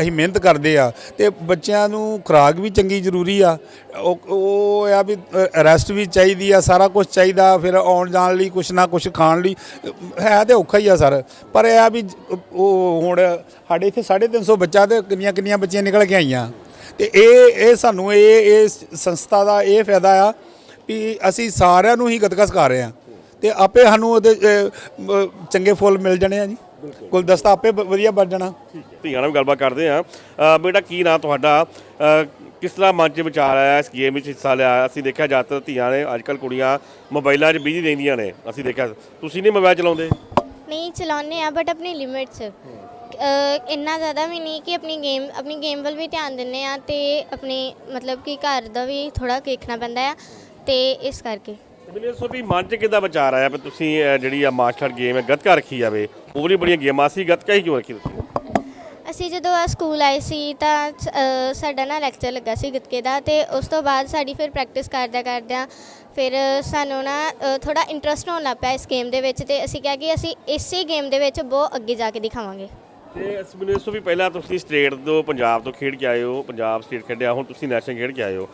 ਅਸੀਂ ਮਿਹਨਤ ਕਰਦੇ ਆ ਤੇ ਬੱਚਿਆਂ ਨੂੰ ਖੁਰਾਕ ਵੀ ਚੰਗੀ ਜ਼ਰੂਰੀ ਆ। ਉਹ ਉਹ ਆ ਵੀ ਰੈਸਟ ਵੀ ਚਾਹੀਦੀ ਆ, ਸਾਰਾ ਕੁਝ ਚਾਹੀਦਾ, ਫਿਰ ਆਉਣ ਜਾਣ ਲਈ ਕੁਛ ਨਾ ਕੁਛ ਖਾਣ ਲਈ ਹੈ ਤੇ ਔਖਾ ਹੀ ਆ ਸਰ। ਪਰ ਇਹ ਆ ਵੀ, ਉਹ ਹੁਣ ਸਾਡੇ ਇੱਥੇ 350 ਬੱਚਾ ਤੇ ਕਿੰਨੀਆਂ ਕਿੰਨੀਆਂ ਬੱਚੀਆਂ ਨਿਕਲ ਕੇ ਆਈਆਂ। ਤੇ ਇਹ ਇਹ ਸਾਨੂੰ ਇਹ ਇਹ ਸੰਸਥਾ ਦਾ ਇਹ ਫਾਇਦਾ ਆ ਵੀ ਅਸੀਂ ਸਾਰਿਆਂ ਨੂੰ ਹੀ ਗੱਤਕਾ ਸਿਖਾ ਰਹੇ ਆ। ਤੇ ਆਪੇ ਸਾਨੂੰ ਉਹਦੇ ਚੰਗੇ ਫੁੱਲ ਮਿਲ ਜਾਣੇ ਆ ਜੀ। ਗੁਲਦਸਤਾ ਆਪੇ ਬ- ਵਧੀਆ ਬਣ ਜਾਣਾ। ਧੀਆਂ ਨਾਲ ਵੀ ਗੱਲਬਾਤ ਕਰਦੇ ਆ ਬੇਟਾ ਕੀ ਨਾਂ ਤੁਹਾਡਾ? ਕਿਸ ਤਰ੍ਹਾਂ ਮਨ 'ਚ ਵਿਚਾਰ ਆਇਆ ਇਸ ਗੇਮ ਵਿੱਚ ਹਿੱਸਾ ਲਿਆ? ਅਸੀਂ ਦੇਖਿਆ ਜ਼ਿਆਦਾਤਰ ਧੀਆਂ ਨੇ ਅੱਜਕੱਲ ਕੁੜੀਆਂ ਮੋਬਾਈਲਾਂ 'ਚ ਬਿਜ਼ੀ ਰਹਿੰਦੀਆਂ ਨੇ। ਅਸੀਂ ਦੇਖਿਆ। ਤੁਸੀਂ ਨਹੀਂ ਮੋਬਾਈਲ ਚਲਾਉਂਦੇ? ਨਹੀਂ ਚਲਾਉਂਦੇ ਆ ਬਟ ਆਪਣੀ ਲਿਮਿਟ 'ਚ। ਅ, ਇੰਨਾ ਜ਼ਿਆਦਾ ਵੀ ਨਹੀਂ ਕਿ ਆਪਣੀ ਗੇਮ ਆਪਣੀ ਗੇਮ ਵੱਲ ਵੀ ਧਿਆਨ ਦਿੰਨੇ ਆ ਤੇ ਆਪਣੀ ਮਤਲਬ ਕਿ ਘਰ ਦਾ ਵੀ ਥੋੜਾ ਦੇਖਣਾ ਪੈਂਦਾ ਆ ਤੇ ਇਸ ਕਰਕੇ। ਮੈਨੂੰ ਦੱਸੋ ਵੀ ਮਨ 'ਚ ਕਿੱਦਾਂ ਵਿਚਾਰ ਆਇਆ ਵੀ ਤੁਸੀਂ ਅ, ਜਿਹੜੀ ਆ ਮਾਸਟਰ ਗੇਮ ਹੈ ਗੱਤਕਾ ਰੱਖੀ ਜਾਵੇ? ਵੀ ਬੜੀਆਂ ਗੇਮਾਂ ਸੀ ਗੱਤਕਾ ਹੀ ਕਿਉਂ ਰੱਖੀ ਤੁਸੀਂ? ਅਸੀਂ ਜਦੋਂ ਆ ਸਕੂਲ ਆਏ ਸੀ ਤਾਂ ਅ, ਸਾਡਾ ਨਾ ਲੈਕਚਰ ਲੱਗਾ ਸੀ ਗੱਤਕੇ ਦਾ ਤੇ ਉਸ ਤੋਂ ਬਾਅਦ ਸਾਡੀ ਫਿਰ ਪ੍ਰੈਕਟਿਸ ਕਰਦਿਆਂ ਕਰਦਿਆਂ ਫਿਰ ਸਾਨੂੰ ਨਾ ਥੋੜਾ ਇੰਟਰਸਟ ਹੋਣ ਲੱਗ ਪਿਆ ਇਸ ਗੇਮ ਦੇ ਵਿੱਚ ਤੇ ਅਸੀਂ ਕਿਹਾ ਕਿ ਅਸੀਂ ਇਸੇ ਗੇਮ ਦੇ ਵਿੱਚ ਬਹੁਤ ਅੱਗੇ ਜਾ ਕੇ ਦਿਖਾਵਾਂਗੇ। ਤੇ ਇਸ ਮੈਨੂੰ ਦੱਸੋ ਵੀ ਪਹਿਲਾਂ ਤੁਸੀਂ ਸਟੇਟ ਤੋਂ ਪੰਜਾਬ ਤੋਂ ਖੇਡ ਕੇ ਆਏ ਹੋ ਪੰਜਾਬ ਸਟੇਟ ਖੇਡਿਆ ਹੁਣ ਤੁਸੀਂ ਨੈਸ਼ਨਲ ਖੇਡ ਕੇ ਆਏ ਹੋ।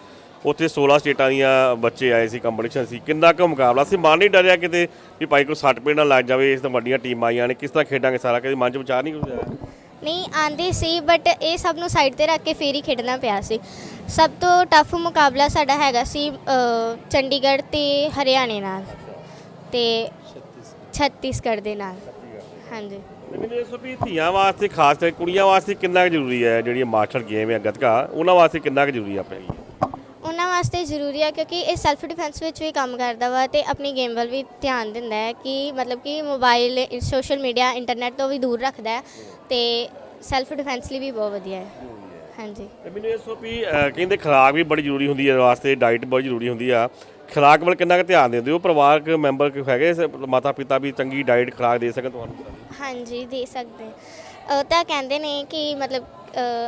ਉੱਥੇ 16 ਸਟੇਟਾਂ ਦੀਆਂ ਬੱਚੇ ਆਏ ਸੀ ਕੰਪੀਟੀਸ਼ਨ ਸੀ। ਕਿੰਨਾ ਕੁ ਮੁਕਾਬਲਾ ਸੀ? ਮਨ ਨਹੀਂ ਡਰਿਆ ਕਿਤੇ ਵੀ ਭਾਈ ਕੋਈ ਸੱਟ ਪੇੜ ਨਾ ਲੱਗ ਜਾਵੇ ਇਸ ਤੋਂ ਵੱਡੀਆਂ ਟੀਮਾਂ ਆਈਆਂ ਨੇ। ਕਿਸ ਤਰ੍ਹਾਂ ਖੇਡਾਂਗੇ ਸਾਰਾ? ਕਦੇ ਮਨ 'ਚ ਵਿਚਾਰ ਨਹੀਂ ਕੋਈ ਆਇਆ? ਨਹੀਂ ਆਂਦੇ ਸੀ ਬਟ ਇਹ ਸਭ ਨੂੰ ਸਾਈਡ ਤੇ ਰੱਖ ਕੇ ਫੇਰ ਹੀ ਖੇਡਣਾ ਪਿਆ ਸੀ। ਸਭ ਤੋਂ ਟਫ ਮੁਕਾਬਲਾ ਸਾਡਾ ਹੈਗਾ ਸੀ ਅ, ਚੰਡੀਗੜ੍ਹ ਤੇ ਹਰਿਆਣੇ ਨਾਲ ਤੇ ਛੱਤੀਸਗੜ੍ਹ ਦੇ ਨਾਲ। ਹਾਂਜੀ। ਤੇ ਮੈਨੂੰ ਦੱਸੋ ਵੀ ਧੀਆਂ ਵਾਸਤੇ ਖਾਸ ਕਰਕੇ ਕੁੜੀਆਂ ਵਾਸਤੇ ਕਿੰਨਾ ਕੁ ਜ਼ਰੂਰੀ ਹੈ ਜਿਹੜੀ ਇਹ ਮਾਸਟਰ ਗੇਮ ਹੈ ਗੱਤਕਾ? ਉਹਨਾਂ ਵਾਸਤੇ ਕਿੰਨਾ ਕੁ ਜ਼ਰੂਰੀ ਆ ਉਹਨਾਂ ਵਾਸਤੇ ਜ਼ਰੂਰੀ ਹੈ ਕਿਉਂਕਿ ਇਹ ਸੈਲਫ ਡਿਫੈਂਸ ਵਿੱਚ ਵੀ ਕੰਮ ਕਰਦਾ ਵਾ ਤੇ ਆਪਣੀ ਗੇਮ ਵੱਲ ਵੀ ਧਿਆਨ ਦਿੰਦਾ ਹੈ ਕਿ ਮਤਲਬ ਕਿ ਮੋਬਾਈਲ ਸੋਸ਼ਲ ਮੀਡੀਆ ਇੰਟਰਨੈਟ ਤੋਂ ਵੀ ਦੂਰ ਰੱਖਦਾ ਹੈ ਤੇ ਸੈਲਫ ਡਿਫੈਂਸ ਲਈ ਵੀ ਬਹੁਤ ਵਧੀਆ ਹੈ। ਹਾਂਜੀ। ਤੇ ਮੈਨੂੰ ਇਹ ਦੱਸੋ ਵੀ ਅਹ, ਕਹਿੰਦੇ ਖੁਰਾਕ ਵੀ ਬੜੀ ਜ਼ਰੂਰੀ ਹੁੰਦੀ ਹੈ ਵਾਸਤੇ ਡਾਈਟ ਬਹੁਤ ਜ਼ਰੂਰੀ ਹੁੰਦੀ ਆ। ਖੁਰਾਕ ਵੱਲ ਕਿੰਨਾ ਕੁ ਧਿਆਨ ਦਿੰਦੇ ਹੋ? ਪਰਿਵਾਰਕ ਮੈਂਬਰ ਹੈਗੇ ਮਾਤਾ ਪਿਤਾ ਵੀ ਚੰਗੀ ਡਾਈਟ ਖੁਰਾਕ ਦੇ ਸਕਣ ਤੁਹਾਨੂੰ? ਹਾਂਜੀ ਦੇ ਸਕਦੇ। ਅ, ਤਾਂ ਕਹਿੰਦੇ ਨੇ ਕਿ ਮਤਲਬ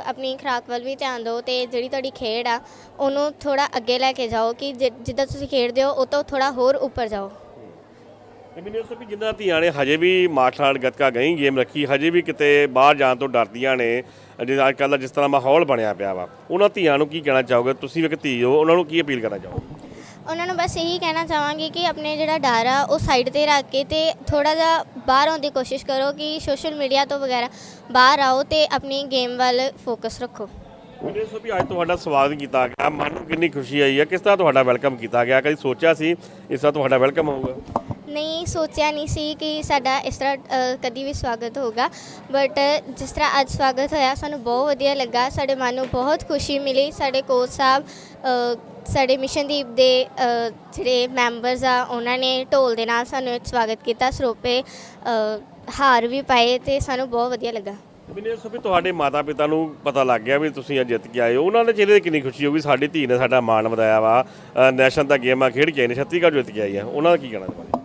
ਆਪਣੀ ਖੁਰਾਕ ਵੱਲ ਵੀ ਧਿਆਨ ਦਿਓ ਤੇ ਜਿਹੜੀ ਤੁਹਾਡੀ ਖੇਡ ਆ, ਉਹਨੂੰ ਥੋੜਾ ਅੱਗੇ ਲੈ ਕੇ ਜਾਓ ਕਿ ਜਿ- ਜਿੱਦਾਂ ਤੁਸੀਂ ਖੇਡਦੇ ਹੋ, ਉਹ ਤੋਂ ਥੋੜਾ ਹੋਰ ਉੱਪਰ ਜਾਓ। ਮੈਨੂੰ ਇਹ ਦੱਸੋ ਵੀ ਜਿੰਨਾ ਧੀਆਂ ਨੇ ਹਜੇ ਵੀ ਮਾਰਸ਼ਲ ਆਰਟ ਗੱਤਕਾ ਗਈ ਗੇਮ ਰੱਖੀ, ਹਜੇ ਵੀ ਕਿਤੇ ਬਾਹਰ ਜਾਣ ਤੋਂ ਡਰਦੀਆਂ ਨੇ ਜਿਸ ਅੱਜ ਕੱਲ੍ਹ ਦਾ ਜਿਸ ਤਰ੍ਹਾਂ ਮਾਹੌਲ ਬਣਿਆ ਪਿਆ ਵਾ, ਉਹਨਾਂ ਧੀਆਂ ਨੂੰ ਕੀ ਕਹਿਣਾ ਚਾਹੋਗੇ? ਤੁਸੀਂ ਵੀ ਇੱਕ ਧੀ ਹੋ, ਉਹਨਾਂ ਨੂੰ ਕੀ ਅਪੀਲ ਕਰਨਾ ਚਾਹੋਗੇ? ਉਹਨਾਂ ਨੂੰ ਬਸ ਇਹੀ ਕਹਿਣਾ ਚਾਹਾਂਗੀ ਕਿ ਆਪਣੇ ਜਿਹੜਾ ਡਰ ਆ ਉਹ ਸਾਈਡ ਤੇ ਰੱਖ ਕੇ ਤੇ ਥੋੜਾ ਜਿਹਾ ਬਾਹਰ ਆਉਣ ਦੀ ਕੋਸ਼ਿਸ਼ ਕਰੋ ਕਿ ਸੋਸ਼ਲ ਮੀਡੀਆ ਤੋਂ ਵਗੈਰਾ ਬਾਹਰ ਆਓ ਤੇ ਆਪਣੀ ਗੇਮ ਵੱਲ ਫੋਕਸ ਰੱਖੋ। ਮੈਨੂੰ ਦੱਸੋ ਵੀ ਅੱਜ ਤੁਹਾਡਾ ਸਵਾਗਤ ਕੀਤਾ ਗਿਆ। ਮਨ ਨੂੰ ਕਿੰਨੀ ਖੁਸ਼ੀ ਆਈ ਹੈ ਕਿਸ ਤਰ੍ਹਾਂ ਤੁਹਾਡਾ ਵੈਲਕਮ ਕੀਤਾ ਗਿਆ? ਕਦੀ ਸੋਚਿਆ ਸੀ ਇਸ ਤਰ੍ਹਾਂ ਤੁਹਾਡਾ ਵੈਲਕਮ ਹੋਊਗਾ? ਨਹੀਂ ਸੋਚਿਆ ਨਹੀਂ ਸੀ ਕਿ ਸਾਡਾ ਇਸ ਤਰ੍ਹਾਂ ਕਦੀ ਵੀ ਸਵਾਗਤ ਹੋਊਗਾ। ਬਟ ਜਿਸ ਤਰ੍ਹਾਂ ਅੱਜ ਸਵਾਗਤ ਹੋਇਆ ਸਾਨੂੰ ਬਹੁਤ ਵਧੀਆ ਲੱਗਾ। ਸਾਡੇ ਮਨ ਨੂੰ ਬਹੁਤ ਖੁਸ਼ੀ ਮਿਲੀ। ਸਾਡੇ ਕੋਚ ਸਾਹਿਬ ਸਾਡੇ ਮਿਸ਼ਨਦੀਪ ਦੇ ਅ, ਜਿਹੜੇ ਮੈਂਬਰਸ ਆ ਉਹਨਾਂ ਨੇ ਢੋਲ ਦੇ ਨਾਲ ਸਾਨੂੰ ਸਵਾਗਤ ਕੀਤਾ ਸਰੋਪੇ ਅ, ਹਾਰ ਵੀ ਪਾਏ ਤੇ ਸਾਨੂੰ ਬਹੁਤ ਵਧੀਆ ਲੱਗਾ। ਮੈਨੂੰ ਦੱਸੋ ਤੁਹਾਡੇ ਮਾਤਾ ਪਿਤਾ ਨੂੰ ਪਤਾ ਲੱਗ ਗਿਆ ਵੀ ਤੁਸੀਂ ਅੱਜ ਜਿੱਤ ਕੇ ਆਏ ਹੋ। ਉਹਨਾਂ ਦੇ ਚਿਹਰੇ ਤੇ ਕਿੰਨੀ ਖੁਸ਼ੀ ਹੋਊਗੀ ਸਾਡੀ ਧੀ ਨੇ ਸਾਡਾ ਮਾਣ ਵਧਾਇਆ ਵਾ। ਅ, ਨੈਸ਼ਨਲ ਦਾ ਗੇਮਾਂ ਖੇਡ ਕੇ ਆਈ ਨੇ ਛੱਤੀਸਗੜ੍ਹ ਜਿੱਤ ਕੇ ਆਈ ਆ। ਉਹਨਾਂ ਦਾ ਕੀ ਕਹਿਣਾ ਤੁਹਾਡਾ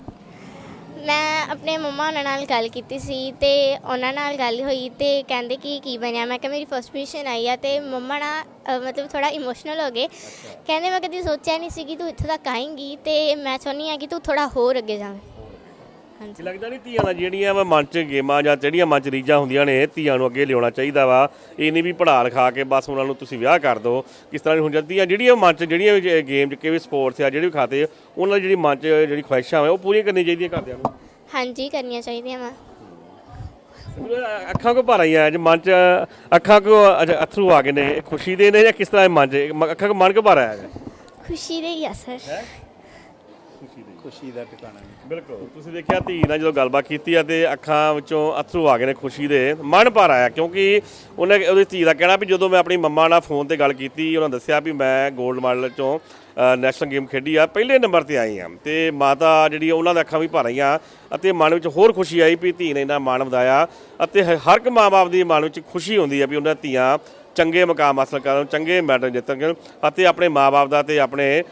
ਮੈਂ ਆਪਣੇ ਮੰਮਾ ਉਹਨਾਂ ਨਾਲ ਗੱਲ ਕੀਤੀ ਸੀ ਤੇ ਉਹਨਾਂ ਨਾਲ ਗੱਲ ਹੋਈ ਤੇ ਕਹਿੰਦੇ ਕਿ ਕੀ ਬਣਿਆ? ਮੈਂ ਕਿਹਾ ਮੇਰੀ ਫਸਟ ਪੋਜੀਸ਼ਨ ਆਈ ਆ ਤੇ ਮੰਮਾ ਨਾ ਅ, ਮਤਲਬ ਥੋੜਾ ਇਮੋਸ਼ਨਲ ਹੋ ਗਏ। ਕਹਿੰਦੇ ਮੈਂ ਕਦੀ ਸੋਚਿਆ ਨਹੀਂ ਸੀ ਕਿ ਤੂੰ ਇੱਥੇ ਤੱਕ ਆਏਂਗੀ ਤੇ ਮੈਂ ਚਾਹੁੰਦੀ ਆ ਕਿ ਤੂੰ ਥੋੜਾ ਹੋਰ ਅੱਗੇ ਜਾਵੇਂ। ਹਾਂਜੀ। ਕੀ ਲੱਗਦਾ ਨਹੀਂ ਧੀਆਂ ਦਾ ਜਿਹੜੀਆਂ ਵਾ ਮਨ 'ਚ ਗੇਮਾਂ ਜਾਂ ਜਿਹੜੀਆਂ ਮਨ 'ਚ ਰੀਝਾਂ ਹੁੰਦੀਆਂ ਨੇ ਧੀਆਂ ਨੂੰ ਅੱਗੇ ਲਿਆਉਣਾ ਚਾਹੀਦਾ ਵਾ। ਇਹ ਨਹੀਂ ਵੀ ਪੜ੍ਹਾ ਲਿਖਾ ਕੇ ਬਸ ਉਹਨਾਂ ਨੂੰ ਤੁਸੀਂ ਵਿਆਹ ਕਰ ਦਿਓ। ਕਿਸ ਤਰ੍ਹਾਂ ਦੀ ਹੁਣ ਜਾਂਦੀਆਂ ਜਿਹੜੀਆਂ ਮਨ 'ਚ ਜਿਹੜੀਆਂ ਵੀ ਗੇਮ 'ਚ ਕਿਵੇਂ ਸਪੋਰਟਸ ਆ ਜਿਹੜੇ ਵੀ ਖਾਤੇ ਉਹਨਾਂ ਦੀ ਜਿਹੜੀ ਮਨ 'ਚ ਜਿਹੜੀ ਖੁਆਇਸ਼ਾਂ ਵਾ ਉਹ ਪੂਰੀਆਂ ਕਰਨੀਆਂ ਚਾਹੀਦੀਆਂ ਘਰਦਿਆਂ ਨੂੰ? ਹਾਂਜੀ ਕਰਨੀਆਂ ਚਾਹੀਦੀਆਂ ਵਾ। ਅੱਖਾਂ ਕੋ ਭਰ ਆਈਆਂ ਅੱਜ ਮਨ 'ਚ ਅੱਖਾਂ ਕੋ ਅੱਜ ਅਥਰੂ ਆ ਗਏ ਨੇ ਇਹ ਖੁਸ਼ੀ ਦੇ ਨੇ ਜਾਂ ਕਿਸ ਤਰ੍ਹਾਂ ਇਹ ਮਨ 'ਚ ਮ- ਅੱਖਾਂ ਕੋ ਮਨ ਕੋ ਭਰ ਆਇਆ ਹੈ ਖੁਸ਼ੀ ਦੇ ਹੀ ਆ ਸਰ। ਖੁਸ਼ੀ ਖੁਸ਼ੀ ਦਾ ਟਿਕਾਣਾ ਨਹੀਂ। ਬਿਲਕੁਲ। ਤੁਸੀਂ ਦੇਖਿਆ ਧੀ ਨਾਲ ਜਦੋਂ ਗੱਲਬਾਤ ਕੀਤੀ ਆ ਤੇ ਅੱਖਾਂ ਵਿੱਚੋਂ ਅਥਰੂ ਆ ਗਏ ਨੇ ਖੁਸ਼ੀ ਦੇ। ਮਨ ਭਰ ਆਇਆ ਕਿਉਂਕਿ ਉਹਨੇ ਉਹਦੀ ਧੀ ਦਾ ਕਹਿਣਾ ਵੀ ਜਦੋਂ ਮੈਂ ਆਪਣੀ ਮੰਮਾ ਨਾਲ ਫੋਨ ਤੇ ਗੱਲ ਕੀਤੀ, ਉਹਨਾਂ ਦੱਸਿਆ ਵੀ ਮੈਂ 골ਡ ਮੈਡਲ ਚੋਂ ਨੈਸ਼ਨਲ ਗੇਮ ਖੇਡੀ ਆ, ਪਹਿਲੇ ਨੰਬਰ ਤੇ ਆਈ ਆ। ਤੇ ਮਾਤਾ ਜਿਹੜੀ ਉਹਨਾਂ ਦੇ ਅੱਖਾਂ ਵੀ ਭਰ ਆਈਆਂ ਅਤੇ ਮਨ ਵਿੱਚ ਹੋਰ ਖੁਸ਼ੀ ਆਈ ਵੀ ਧੀ ਨੇ ਇੰਨਾ ਮਾਣ ਵਧਾਇਆ ਅਤੇ ਹ- ਹਰ ਇੱਕ ਮਾਂ-ਬਾਪ ਦੀ ਮਨ ਵਿੱਚ ਖੁਸ਼ੀ ਹੁੰਦੀ ਹੈ ਵੀ ਉਹਨਾਂ ਧੀਆਂ ਚੰਗੇ ਮੁਕਾਮ ਹਾਸਲ ਕਰਨ, ਚੰਗੇ ਮੈਡਲ ਜਿੱਤਣ ਅਤੇ ਆਪਣੇ ਮਾਂ-ਬਾਪ ਦਾ ਤੇ ਆਪਣੇ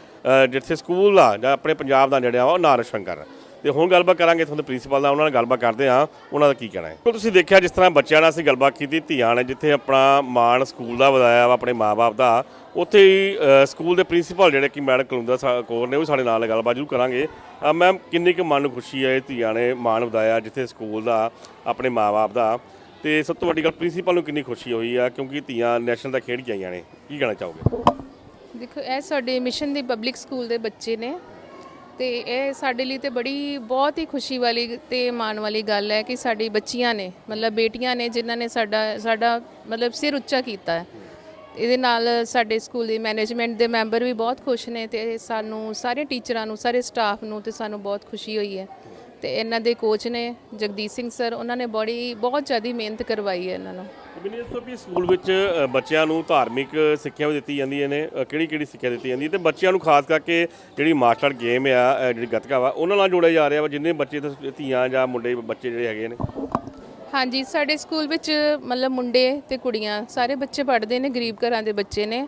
ਜਿੱਥੇ ਸਕੂਲ ਆ, ਜਾਂ ਆਪਣੇ ਪੰਜਾਬ ਦਾ ਜਿਹੜਾ ਉਹ ਨਾਂ ਰੋਸ਼ਨ ਕਰ ਤੇ ਹੁਣ ਗੱਲਬਾਤ ਕਰਾਂਗੇ ਤੁਹਾਨੂੰ ਪ੍ਰਿੰਸੀਪਲ ਨਾਲ, ਉਹਨਾਂ ਨਾਲ ਗੱਲਬਾਤ ਕਰਦੇ ਆ ਉਹਨਾਂ ਦਾ ਕੀ ਕਹਿਣਾ ਹੈ। ਤੁਸੀਂ ਦੇਖਿਆ ਜਿਸ ਤਰ੍ਹਾਂ ਬੱਚਿਆਂ ਨਾਲ ਅਸੀਂ ਗੱਲਬਾਤ ਕੀਤੀ, ਧੀਆਂ ਨੇ ਜਿੱਥੇ ਆਪਣਾ ਮਾਣ ਸਕੂਲ ਦਾ ਵਧਾਇਆ ਵਾ, ਆਪਣੇ ਮਾਪੇ ਦਾ, ਉੱਥੇ ਹੀ ਸਕੂਲ ਦੇ ਪ੍ਰਿੰਸੀਪਲ ਜਿਹੜੇ ਕਿ ਮੈਡਮ ਕਲੁੰਦਰ ਸਾ- ਨੇ, ਉਹ ਸਾਡੇ ਨਾਲ ਗੱਲਬਾਤ ਜ਼ਰੂਰ ਕਰਾਂਗੇ। ਮੈਮ, ਕਿੰਨੀ ਕੁ ਮਨ ਨੂੰ ਖੁਸ਼ੀ ਹੈ ਇਹ ਧੀਆਂ ਨੇ ਮਾਣ ਵਧਾਇਆ ਜਿੱਥੇ ਸਕੂਲ ਦਾ, ਆਪਣੇ ਮਾਪੇ ਦਾ। ਤੇ ਸਭ ਤੋਂ ਵੱਡੀ ਗੱਲ, ਪ੍ਰਿੰਸੀਪਲ ਨੂੰ ਕਿੰਨੀ ਖੁਸ਼ੀ ਹੋਈ ਆ, ਕਿਉਂਕਿ ਧੀਆਂ ਨੈਸ਼ਨਲ ਦਾ ਖੇਡ ਕੇ ਆਈਆਂ ਨੇ। ਕੀ ਕਹਿਣਾ ਚਾਹੋਗੇ? ਦੇਖੋ, ਇਹ ਸਾਡੇ ਮਿਸ਼ਨ ਦੀ ਪਬਲਿਕ ਸਕੂਲ ਦੇ ਬੱਚੇ ਨੇ ਤੇ ਇਹ ਸਾਡੇ ਲਈ ਤੇ ਬੜੀ, ਬਹੁਤ ਹੀ ਖੁਸ਼ੀ ਵਾਲੀ ਤੇ ਮਾਣ ਵਾਲੀ ਗੱਲ ਹੈ ਕਿ ਸਾਡੀ ਬੱਚੀਆਂ ਨੇ, ਮਤਲਬ ਬੇਟੀਆਂ ਨੇ ਜਿਨ੍ਹਾਂ ਨੇ ਸਾਡਾ ਸਾਡਾ ਮਤਲਬ ਸਿਰ ਉੱਚਾ ਕੀਤਾ ਹੈ। ਇਹਦੇ ਨਾਲ ਸਾਡੇ ਸਕੂਲ ਦੀ ਮੈਨੇਜਮੈਂਟ ਦੇ ਮੈਂਬਰ ਵੀ ਬਹੁਤ ਖੁਸ਼ ਨੇ ਤੇ ਸਾਨੂੰ, ਸਾਰੇ ਟੀਚਰਾਂ ਨੂੰ, ਸਾਰੇ ਸਟਾਫ ਨੂੰ ਤੇ ਸਾਨੂੰ ਬਹੁਤ ਖੁਸ਼ੀ ਹੋਈ ਹੈ। ਤੇ ਇਹਨਾਂ ਦੇ ਕੋਚ ਨੇ ਜਗਦੀਸ਼ ਸਿੰਘ ਸਰ ਉਹਨਾਂ ਨੇ ਬੜੀ ਬਹੁਤ ਜ਼ਿਆਦਾ ਮਿਹਨਤ ਕਰਵਾਈ ਹੈ ਇਹਨਾਂ ਨੂੰ। ਦੱਸੋ ਵੀ ਸਕੂਲ ਵਿੱਚ ਅ, ਬੱਚਿਆਂ ਨੂੰ ਧਾਰਮਿਕ ਸਿੱਖਿਆ ਵੀ ਦਿੱਤੀ ਜਾਂਦੀਆਂ ਨੇ ਕਿਹੜੀ ਕਿਹੜੀ ਸਿੱਖਿਆ ਦਿੱਤੀ ਜਾਂਦੀ ਹੈ ਤੇ ਬੱਚਿਆਂ ਨੂੰ ਖਾਸ ਕਰਕੇ ਜਿਹੜੀ ਮਾਸਟਰ ਗੇਮ ਆ ਅ, ਜਿਹੜੀ ਗੱਤਕਾ ਵਾ ਉਹਨਾਂ ਨਾਲ ਜੋੜਿਆ ਜਾ ਰਿਹਾ ਵਾ ਜਿੰਨੇ ਬੱਚੇ ਇੱਥੇ ਧੀਆਂ ਜਾਂ ਮੁੰਡੇ ਬੱਚੇ ਜਿਹੜੇ ਹੈਗੇ ਨੇ? ਹਾਂਜੀ ਸਾਡੇ ਸਕੂਲ ਵਿੱਚ ਮਤਲਬ ਮੁੰਡੇ ਤੇ ਕੁੜੀਆਂ ਸਾਰੇ ਬੱਚੇ ਪੜ੍ਹਦੇ ਨੇ ਗਰੀਬ ਘਰਾਂ ਦੇ ਬੱਚੇ ਨੇ।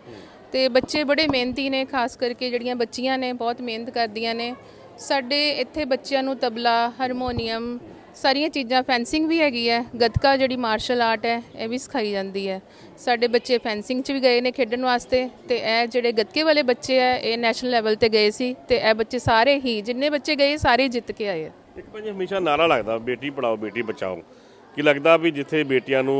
ਤੇ ਬੱਚੇ ਬੜੇ ਮਿਹਨਤੀ ਨੇ ਖਾਸ ਕਰਕੇ ਜਿਹੜੀਆਂ ਬੱਚੀਆਂ ਨੇ ਬਹੁਤ ਮਿਹਨਤ ਕਰਦੀਆਂ ਨੇ। ਸਾਡੇ ਇੱਥੇ ਬੱਚਿਆਂ ਨੂੰ ਤਬਲਾ, ਹਾਰਮੋਨੀਅਮ, ਸਾਰੀਆਂ ਚੀਜ਼ਾਂ ਫੈਂਸਿੰਗ ਵੀ ਹੈਗੀ ਹੈ। ਗੱਤਕਾ ਜਿਹੜੀ ਮਾਰਸ਼ਲ ਆਰਟ ਹੈ, ਇਹ ਵੀ ਸਿਖਾਈ ਜਾਂਦੀ ਹੈ। ਸਾਡੇ ਬੱਚੇ ਫੈਂਸਿੰਗ 'ਚ ਵੀ ਗਏ ਨੇ ਖੇਡਣ ਵਾਸਤੇ ਤੇ ਇਹ ਜਿਹੜੇ ਗੱਤਕੇ ਵਾਲੇ ਬੱਚੇ ਆ ਇਹ ਨੈਸ਼ਨਲ ਲੈਵਲ ਤੇ ਗਏ ਸੀ ਤੇ ਇਹ ਬੱਚੇ ਸਾਰੇ ਹੀ, ਜਿੰਨੇ ਬੱਚੇ ਗਏ, ਸਾਰੇ ਜਿੱਤ ਕੇ ਆਏ ਆ। ਇੱਕ ਪੰਜ ਹਮੇਸ਼ਾ ਨਾਰਾ ਲੱਗਦਾ, ਬੇਟੀ ਪੜਾਓ, ਬੇਟੀ ਬਚਾਓ। ਕੀ ਲੱਗਦਾ ਵੀ ਜਿੱਥੇ ਬੇਟੀਆਂ ਨੂੰ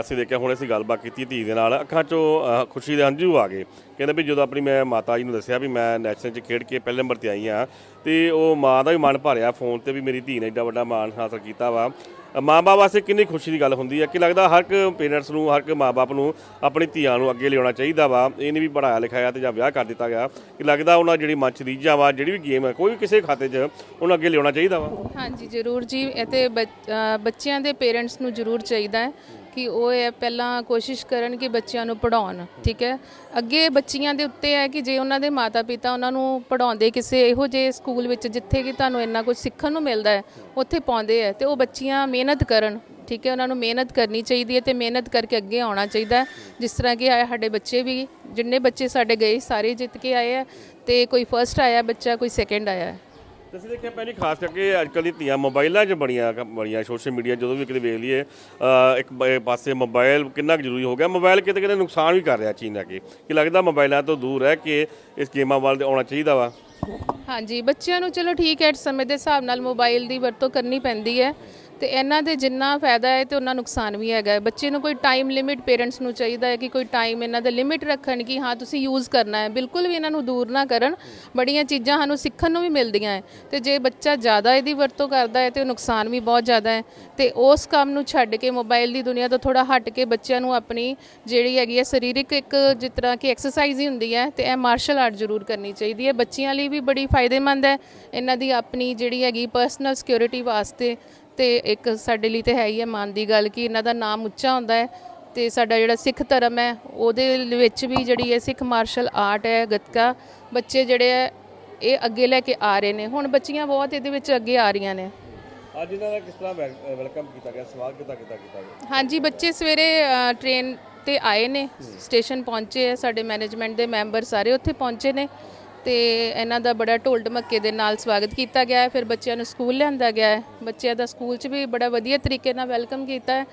ਅਸੀਂ ਦੇਖਿਆ, ਹੁਣ ਅਸੀਂ ਗੱਲਬਾਤ ਕੀਤੀ ਧੀ ਦੇ ਨਾਲ, ਅੱਖਾਂ 'ਚੋਂ ਖੁਸ਼ੀ ਦੇ ਹੰਝੂ ਆ ਗਏ। ਕਹਿੰਦੇ ਵੀ ਜਦੋਂ ਆਪਣੀ ਮੈਂ ਮਾਤਾ ਜੀ ਨੂੰ ਦੱਸਿਆ ਵੀ ਮੈਂ ਨੈਸ਼ਨਲ 'ਚ ਖੇਡ ਕੇ ਪਹਿਲੇ ਨੰਬਰ ਤੇ ਆਈ ਆ ਤੇ ਉਹ ਮਾਂ ਦਾ ਵੀ ਮਨ ਭਰਿਆ ਫੋਨ ਤੇ ਵੀ ਮੇਰੀ ਧੀ ਨੇ ਏਡਾ ਵੱਡਾ ਮਾਣ ਹਾਸਲ ਕੀਤਾ ਵਾ। ਮਾਂ-ਬਾਪ ਵਾਸਤੇ ਕਿੰਨੀ ਖੁਸ਼ੀ ਦੀ ਗੱਲ ਹੁੰਦੀ ਹੈ ਕਿ ਲੱਗਦਾ ਹਰ ਇੱਕ ਪੇਰੈਂਟਸ ਨੂੰ, ਹਰ ਇੱਕ ਮਾਂ-ਬਾਪ ਨੂੰ ਆਪਣੀ ਧੀਆਂ ਨੂੰ ਅੱਗੇ ਲਿਆਉਣਾ ਚਾਹੀਦਾ ਵਾ। ਇਹ ਨਹੀਂ ਵੀ ਪੜਾਇਆ ਲਿਖਾਇਆ ਤੇ ਜਾਂ ਵਿਆਹ ਕਰ ਦਿੱਤਾ ਗਿਆ। ਕਿ ਲੱਗਦਾ ਉਹਨਾਂ ਜਿਹੜੀ ਮਨ 'ਚ ਰੀਝਾਂ ਵਾ, ਜਿਹੜੀ ਵੀ ਗੇਮ ਹੈ ਕੋਈ ਵੀ ਕਿਸੇ ਖਾਤੇ 'ਚ ਉਹਨੂੰ ਅੱਗੇ ਲਿਆਉਣਾ ਚਾਹੀਦਾ ਵਾ। ਹਾਂਜੀ, ਜ਼ਰੂਰ ਜੀ। ਇਹ ਤੇ ਬੱਚ- ਬੱਚਿਆਂ ਦੇ ਪੇਰੈਂਟਸ ਨੂੰ ਜ਼ਰੂਰ ਚਾਹੀਦਾ ਹੈ। ਕਿ ਉਹ ਇਹ ਪਹਿਲਾਂ ਕੋਸ਼ਿਸ਼ ਕਰਨ ਕਿ ਬੱਚਿਆਂ ਨੂੰ ਪੜਾਉਣ ਠੀਕ ਹੈ? ਅੱਗੇ ਬੱਚੀਆਂ ਦੇ ਉੱਤੇ ਹੈ ਕਿ ਜੇ ਉਹਨਾਂ ਦੇ ਮਾਤਾ-ਪਿਤਾ ਉਹਨਾਂ ਨੂੰ ਪੜਾਉਂਦੇ ਕਿਸੇ ਇਹੋ ਜਿਹੇ ਸਕੂਲ ਵਿੱਚ ਜਿੱਥੇ ਕਿ ਤੁਹਾਨੂੰ ਇੰਨਾ ਕੁਝ ਸਿੱਖਣ ਨੂੰ ਮਿਲਦਾ ਹੈ, ਉੱਥੇ ਪਾਉਂਦੇ ਹੈ ਤੇ ਉਹ ਬੱਚੀਆਂ ਮਿਹਨਤ ਕਰਨ, ਠੀਕ ਹੈ? ਉਹਨਾਂ ਨੂੰ ਮਿਹਨਤ ਕਰਨੀ ਚਾਹੀਦੀ ਹੈ ਤੇ ਮਿਹਨਤ ਕਰਕੇ ਅੱਗੇ ਆਉਣਾ ਚਾਹੀਦਾ ਹੈ। ਜਿਸ ਤਰ੍ਹਾਂ ਕਿ ਆਏ ਸਾਡੇ ਬੱਚੇ ਵੀ, ਜਿੰਨੇ ਬੱਚੇ ਸਾਡੇ ਗਏ, ਸਾਰੇ ਜਿੱਤ ਕੇ ਆਏ ਹੈ ਤੇ ਕੋਈ ਫਰਸਟ ਆਇਆ ਬੱਚਾ, ਕੋਈ ਸੈਕੰਡ ਆਇਆ ਹੈ। ਤੁਸੀਂ ਦੇਖਿਆ ਪਹਿਲੀ ਖਾਸ ਕਰਕੇ ਅੱਜ ਕੱਲ੍ਹ ਦੀ ਧੀਆਂ ਮੋਬਾਈਲਾਂ 'ਚ ਬੜੀਆਂ ਕ- ਬੜੀਆਂ ਸੋਸ਼ਲ ਮੀਡੀਆ ਜਦੋਂ ਵੀ ਕਿਤੇ ਵੇਖ ਲਈਏ ਅ, ਇੱਕ ਬ- ਪਾਸੇ ਮੋਬਾਈਲ ਕਿੰਨਾ ਕੁ ਜ਼ਰੂਰੀ ਹੋ ਗਿਆ। ਮੋਬਾਈਲ ਕਿਤੇ ਕਿਤੇ ਨੁਕਸਾਨ ਵੀ ਕਰ ਰਿਹਾ ਚੀਨ ਅੱਗੇ ਕਿ ਲੱਗਦਾ ਮੋਬਾਈਲਾਂ ਤੋਂ ਦੂਰ ਰਹਿ ਕੇ ਇਸ ਗੇਮਾਂ ਵੱਲ ਆਉਣਾ ਚਾਹੀਦਾ ਵਾ। ਹਾਂਜੀ ਬੱਚਿਆਂ ਨੂੰ ਚਲੋ ਠੀਕ ਹੈ ਸਮੇਂ ਦੇ ਹਿਸਾਬ ਨਾਲ ਮੋਬਾਈਲ ਦੀ ਵਰਤੋਂ ਕਰਨੀ ਪੈਂਦੀ ਹੈ। ਤੇ ਇਹਨਾਂ ਦੇ ਜਿੰਨਾ ਫਾਇਦਾ ਹੈ ਤੇ ਉਹਨਾਂ ਨੁਕਸਾਨ ਵੀ ਹੈਗਾ ਹੈ। ਬੱਚੇ ਨੂੰ ਕੋਈ ਟਾਈਮ ਲਿਮਿਟ ਪੇਰੈਂਟਸ ਨੂੰ ਚਾਹੀਦਾ ਹੈ ਕਿ ਕੋਈ ਟਾਈਮ ਇਹਨਾਂ ਦਾ ਲਿਮਿਟ ਰੱਖਣ ਕਿ ਹਾਂ, ਤੁਸੀਂ ਯੂਜ਼ ਕਰਨਾ ਹੈ। ਬਿਲਕੁਲ ਵੀ ਇਹਨਾਂ ਨੂੰ ਦੂਰ ਨਾ ਕਰਨ। ਬੜੀਆਂ ਚੀਜ਼ਾਂ ਸਾਨੂੰ ਸਿੱਖਣ ਨੂੰ ਵੀ ਮਿਲਦੀਆਂ ਹੈ। ਤੇ ਜੇ ਬੱਚਾ ਜ਼ਿਆਦਾ ਇਹਦੀ ਵਰਤੋਂ ਕਰਦਾ ਹੈ ਤੇ ਉਹ ਨੁਕਸਾਨ ਵੀ ਬਹੁਤ ਜ਼ਿਆਦਾ ਹੈ। ਤੇ ਉਸ ਕੰਮ ਨੂੰ ਛੱਡ ਕੇ ਮੋਬਾਈਲ ਦੀ ਦੁਨੀਆ ਤੋਂ ਥੋੜਾ ਹਟ ਕੇ ਬੱਚਿਆਂ ਨੂੰ ਆਪਣੀ ਜਿਹੜੀ ਹੈਗੀ ਹੈ, ਸਰੀਰਕ ਇੱਕ ਜਿਸ ਤਰ੍ਹਾਂ ਕਿ ਐਕਸਰਸਾਈਜ਼ ਹੀ ਹੁੰਦੀ ਹੈ ਤੇ ਇਹ ਮਾਰਸ਼ਲ ਆਰਟ ਜ਼ਰੂਰ ਕਰਨੀ ਚਾਹੀਦੀ ਹੈ। ਬੱਚਿਆਂ ਲਈ ਵੀ ਬੜੀ ਫਾਇਦੇਮੰਦ ਹੈ। ਇਹਨਾਂ ਦੀ ਆਪਣੀ ਜਿਹੜੀ ਹੈਗੀ ਪਰਸਨਲ ਸਿਕਿਉਰਿਟੀ ਵਾਸਤੇ ਤੇ ਇੱਕ ਸਾਡੇ ਲਈ ਤੇ ਹੈ ਹੀ ਹੈ ਮਾਨ ਦੀ ਗੱਲ ਕਿ ਇਹਨਾਂ ਦਾ ਨਾਮ ਉੱਚਾ ਹੁੰਦਾ ਹੈ ਤੇ ਸਾਡਾ ਜਿਹੜਾ ਸਿੱਖ ਧਰਮ ਹੈ ਉਹਦੇ ਵਿੱਚ ਵੀ ਜਿਹੜੀ ਹੈ ਸਿੱਖ ਮਾਰਸ਼ਲ ਆਰਟ ਹੈ ਗੱਤਕਾ ਬੱਚੇ ਜਿਹੜੇ ਹੈ ਇਹ ਅੱਗੇ ਲੈ ਕੇ ਆ ਰਹੇ ਨੇ। ਹੁਣ ਬੱਚੀਆਂ ਬਹੁਤ ਇਹਦੇ ਵਿੱਚ ਅੱਗੇ ਆ ਰਹੀਆਂ ਨੇ। ਅੱਜ ਇਹਨਾਂ ਦਾ ਕਿਸ ਤਰ੍ਹਾਂ ਵੈਲਕਮ ਕੀਤਾ ਗਿਆ? ਸਵਾਗਤ ਕਿਤਾ ਕੀਤਾ ਗਿਆ? ਹਾਂਜੀ ਬੱਚੇ ਸਵੇਰੇ ਟ੍ਰੇਨ ਤੇ ਆਏ ਨੇ ਸਟੇਸ਼ਨ ਪਹੁੰਚੇ ਆ ਸਾਡੇ ਮੈਨੇਜਮੈਂਟ ਦੇ ਮੈਂਬਰ ਸਾਰੇ ਉੱਥੇ ਪਹੁੰਚੇ ਨੇ। ਤੇ ਇਹਨਾਂ ਦਾ ਬੜਾ ਢੋਲ ਢਮੱਕੇ ਦੇ ਨਾਲ ਸਵਾਗਤ ਕੀਤਾ ਗਿਆ ਹੈ। ਫਿਰ ਬੱਚਿਆਂ ਨੂੰ ਸਕੂਲ ਲਿਆਂਦਾ ਗਿਆ ਹੈ। ਬੱਚਿਆਂ ਦਾ ਸਕੂਲ 'ਚ ਵੀ ਬੜਾ ਵਧੀਆ ਤਰੀਕੇ ਨਾਲ ਵੈਲਕਮ ਕੀਤਾ ਹੈ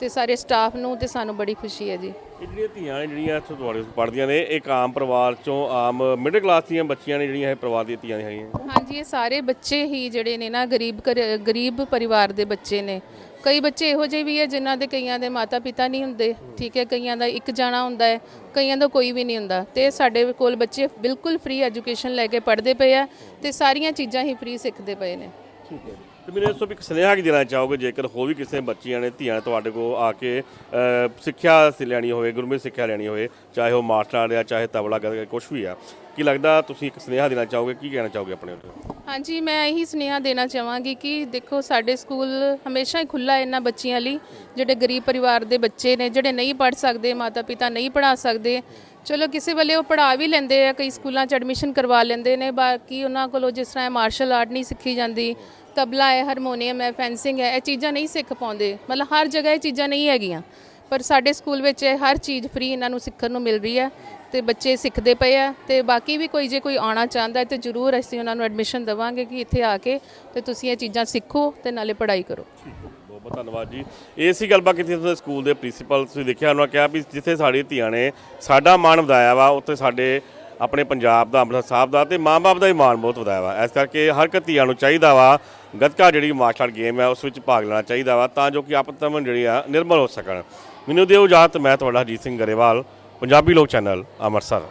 ਤੇ ਸਾਰੇ ਸਟਾਫ ਨੂੰ ਤੇ ਸਾਨੂੰ ਬੜੀ ਖੁਸ਼ੀ ਹੈ ਜੀ। ਇਹ ਜਿਹੜੀਆਂ ਧੀਆਂ ਜਿਹੜੀਆਂ ਇੱਥੇ ਤੁਹਾਡੇ ਪੜ੍ਹਦੀਆਂ ਨੇ ਇੱਕ ਆਮ ਪਰਿਵਾਰ ਚੋਂ ਆਮ ਮਿਡਲ ਕਲਾਸ ਦੀਆਂ ਬੱਚੀਆਂ ਨੇ ਜਿਹੜੀਆਂ ਇਹ ਪਰਿਵਾਰ ਦੀਆਂ ਧੀਆਂ ਹੈਗੀਆਂ? ਹਾਂਜੀ ਇਹ ਸਾਰੇ ਬੱਚੇ ਹੀ ਜਿਹੜੇ ਨੇ ਨਾ ਗਰੀਬ ਘਰ- ਗਰੀਬ ਪਰਿਵਾਰ ਦੇ ਬੱਚੇ ਨੇ। ਕਈ ਬੱਚੇ ਇਹੋ ਜਿਹੇ ਵੀ ਹੈ ਜਿਨ੍ਹਾਂ ਦੇ ਕਈਆਂ ਦੇ ਮਾਤਾ ਪਿਤਾ ਨਹੀਂ ਹੁੰਦੇ, ਠੀਕ ਹੈ, ਕਈਆਂ ਦਾ ਇੱਕ ਜਾਣਾ ਹੁੰਦਾ ਹੈ, ਕਈਆਂ ਦਾ ਕੋਈ ਵੀ ਨਹੀਂ ਹੁੰਦਾ। ਤੇ ਸਾਡੇ ਕੋਲ ਬੱਚੇ ਬਿਲਕੁਲ ਫ੍ਰੀ ਐਜੂਕੇਸ਼ਨ ਲੈ ਕੇ ਪੜ੍ਹਦੇ ਪਏ ਆ ਤੇ ਸਾਰੀਆਂ ਚੀਜ਼ਾਂ ਹੀ ਫ੍ਰੀ ਸਿੱਖਦੇ ਪਏ ਨੇ। ਠੀਕ ਹੈ। ਤੇ ਮੈਨੂੰ ਇਸ ਤੋਂ ਵੀ ਇੱਕ ਸੁਨੇਹਾ ਕੀ ਦੇਣਾ ਚਾਹੋਗੇ? ਜੇਕਰ ਹੋਰ ਵੀ ਕਿਸੇ ਬੱਚੀਆਂ ਨੇ ਧੀਆਂ ਨੇ ਤੁਹਾਡੇ ਕੋਲ ਆ ਕੇ ਅ, ਸਿੱਖਿਆ ਸ- ਲੈਣੀ ਹੋਵੇ ਗੁਰਮਤਿ ਸਿੱਖਿਆ ਲੈਣੀ ਹੋਵੇ ਚਾਹੇ ਉਹ ਮਾਸਟਰ ਆਰਟ ਆ ਚਾਹੇ ਤਬਲਾ ਗਾ ਕੁਝ ਵੀ ਆ ਕੀ ਲੱਗਦਾ ਤੁਸੀਂ ਇੱਕ ਸੁਨੇਹਾ ਦੇਣਾ ਚਾਹੋਗੇ? ਕੀ ਕਹਿਣਾ ਚਾਹੋਗੇ ਆਪਣੇ ਵੱਲੋਂ ਹਾਂਜੀ ਮੈਂ ਇਹੀ ਸੁਨੇਹਾ ਦੇਣਾ ਚਾਹਾਂਗੀ ਕਿ ਦੇਖੋ ਸਾਡੇ ਸਕੂਲ ਹਮੇਸ਼ਾ ਹੀ ਖੁੱਲਾ ਹੈ ਇਹਨਾਂ ਬੱਚਿਆਂ ਲਈ। ਜਿਹੜੇ ਗਰੀਬ ਪਰਿਵਾਰ ਦੇ ਬੱਚੇ ਨੇ ਜਿਹੜੇ ਨਹੀਂ ਪੜ੍ਹ ਸਕਦੇ ਮਾਤਾ ਪਿਤਾ ਨਹੀਂ ਪੜ੍ਹਾ ਸਕਦੇ ਚਲੋ ਕਿਸੇ ਵੇਲੇ ਉਹ ਪੜ੍ਹਾ ਵੀ ਲੈਂਦੇ ਆ ਕਈ ਸਕੂਲਾਂ 'ਚ ਐਡਮਿਸ਼ਨ ਕਰਵਾ ਲੈਂਦੇ ਨੇ ਬਾਕੀ ਉਹਨਾਂ ਕੋਲੋਂ ਜਿਸ ਤਰ੍ਹਾਂ ਮਾਰਸ਼ਲ ਆਰਟ ਨਹੀਂ ਸਿੱਖੀ ਜਾਂਦੀ ਤਬਲਾ ਹੈ ਹਾਰਮੋਨੀਅਮ ਹੈ ਫੈਂਸਿੰਗ ਹੈ, ਇਹ ਚੀਜ਼ਾਂ ਨਹੀਂ ਸਿੱਖ ਪਾਉਂਦੇ। ਮਤਲਬ ਹਰ ਜਗ੍ਹਾ ਇਹ ਚੀਜ਼ਾਂ ਨਹੀਂ ਹੈਗੀਆਂ। ਪਰ ਸਾਡੇ ਸਕੂਲ ਵਿੱਚ ਇਹ ਹਰ ਚੀਜ਼ ਫ੍ਰੀ ਇਹਨਾਂ ਨੂੰ ਸਿੱਖਣ ਨੂੰ ਮਿਲ ਰਹੀ ਹੈ ਤੇ ਬੱਚੇ ਸਿੱਖਦੇ ਪਏ ਆ ਤੇ ਬਾਕੀ ਵੀ ਕੋਈ ਜੇ ਕੋਈ ਆਉਣਾ ਚਾਹੁੰਦਾ ਹੈ ਤੇ ਜ਼ਰੂਰ ਅਸੀਂ ਉਹਨਾਂ ਨੂੰ ਐਡਮਿਸ਼ਨ ਦੇਵਾਂਗੇ ਕਿ ਇੱਥੇ ਆ ਕੇ ਤੇ ਤੁਸੀਂ ਇਹ ਚੀਜ਼ਾਂ ਸਿੱਖੋ ਤੇ ਨਾਲੇ ਪੜ੍ਹਾਈ ਕਰੋ। ਬਹੁਤ ਬਹੁਤ ਧੰਨਵਾਦ ਜੀ। ਇਹ ਸੀ ਗੱਲਬਾਤ ਕੀਤੀ ਤੁਸੀਂ ਸਕੂਲ ਦੇ ਪ੍ਰਿੰਸੀਪਲ ਤੁਸੀਂ ਦੇਖਿਆ ਉਹਨਾਂ ਕਿਹਾ ਵੀ ਜਿੱਥੇ ਸਾਡੀ ਧੀਆਂ ਨੇ, ਸਾਡਾ ਮਾਣ ਵਧਾਇਆ ਵਾ, ਉੱਥੇ ਸਾਡੇ ਆਪਣੇ ਪੰਜਾਬ ਦਾ ਅੰਮ੍ਰਿਤਸਰ ਸਾਹਿਬ ਦਾ ਤੇ ਮਾਂ-ਬਾਪ ਦਾ ਹੀ ਮਾਣ ਬਹੁਤ ਵਧਾਇਆ ਵਾ। ਇਸ ਕਰਕੇ ਹਰ ਇੱਕ ਧੀਆਂ ਨੂੰ ਚਾਹੀਦਾ ਵਾ ਗੱਤਕਾ ਜਿਹੜੀ ਮਾਰਸ਼ਲ ਆਰਟ ਗੇਮ ਹੈ, ਉਸ ਵਿੱਚ ਭਾਗ ਲੈਣਾ ਚਾਹੀਦਾ ਵਾ ਤਾਂ ਜੋ ਕਿ ਆਪਤਮਨ ਜਿਹੜੀ ਆ, ਨਿਰਮਲ ਹੋ ਸਕਣ। ਮੈਨੂੰ ਦਿਓ ਇਜਾਜ਼ਤ, ਮੈਂ ਤੁਹਾਡਾ ਹਰਜੀਤ ਸਿੰਘ ਗਰੇਵਾਲ, ਪੰਜਾਬੀ ਲੋਕ ਚੈਨਲ, ਅੰਮ੍ਰਿਤਸਰ।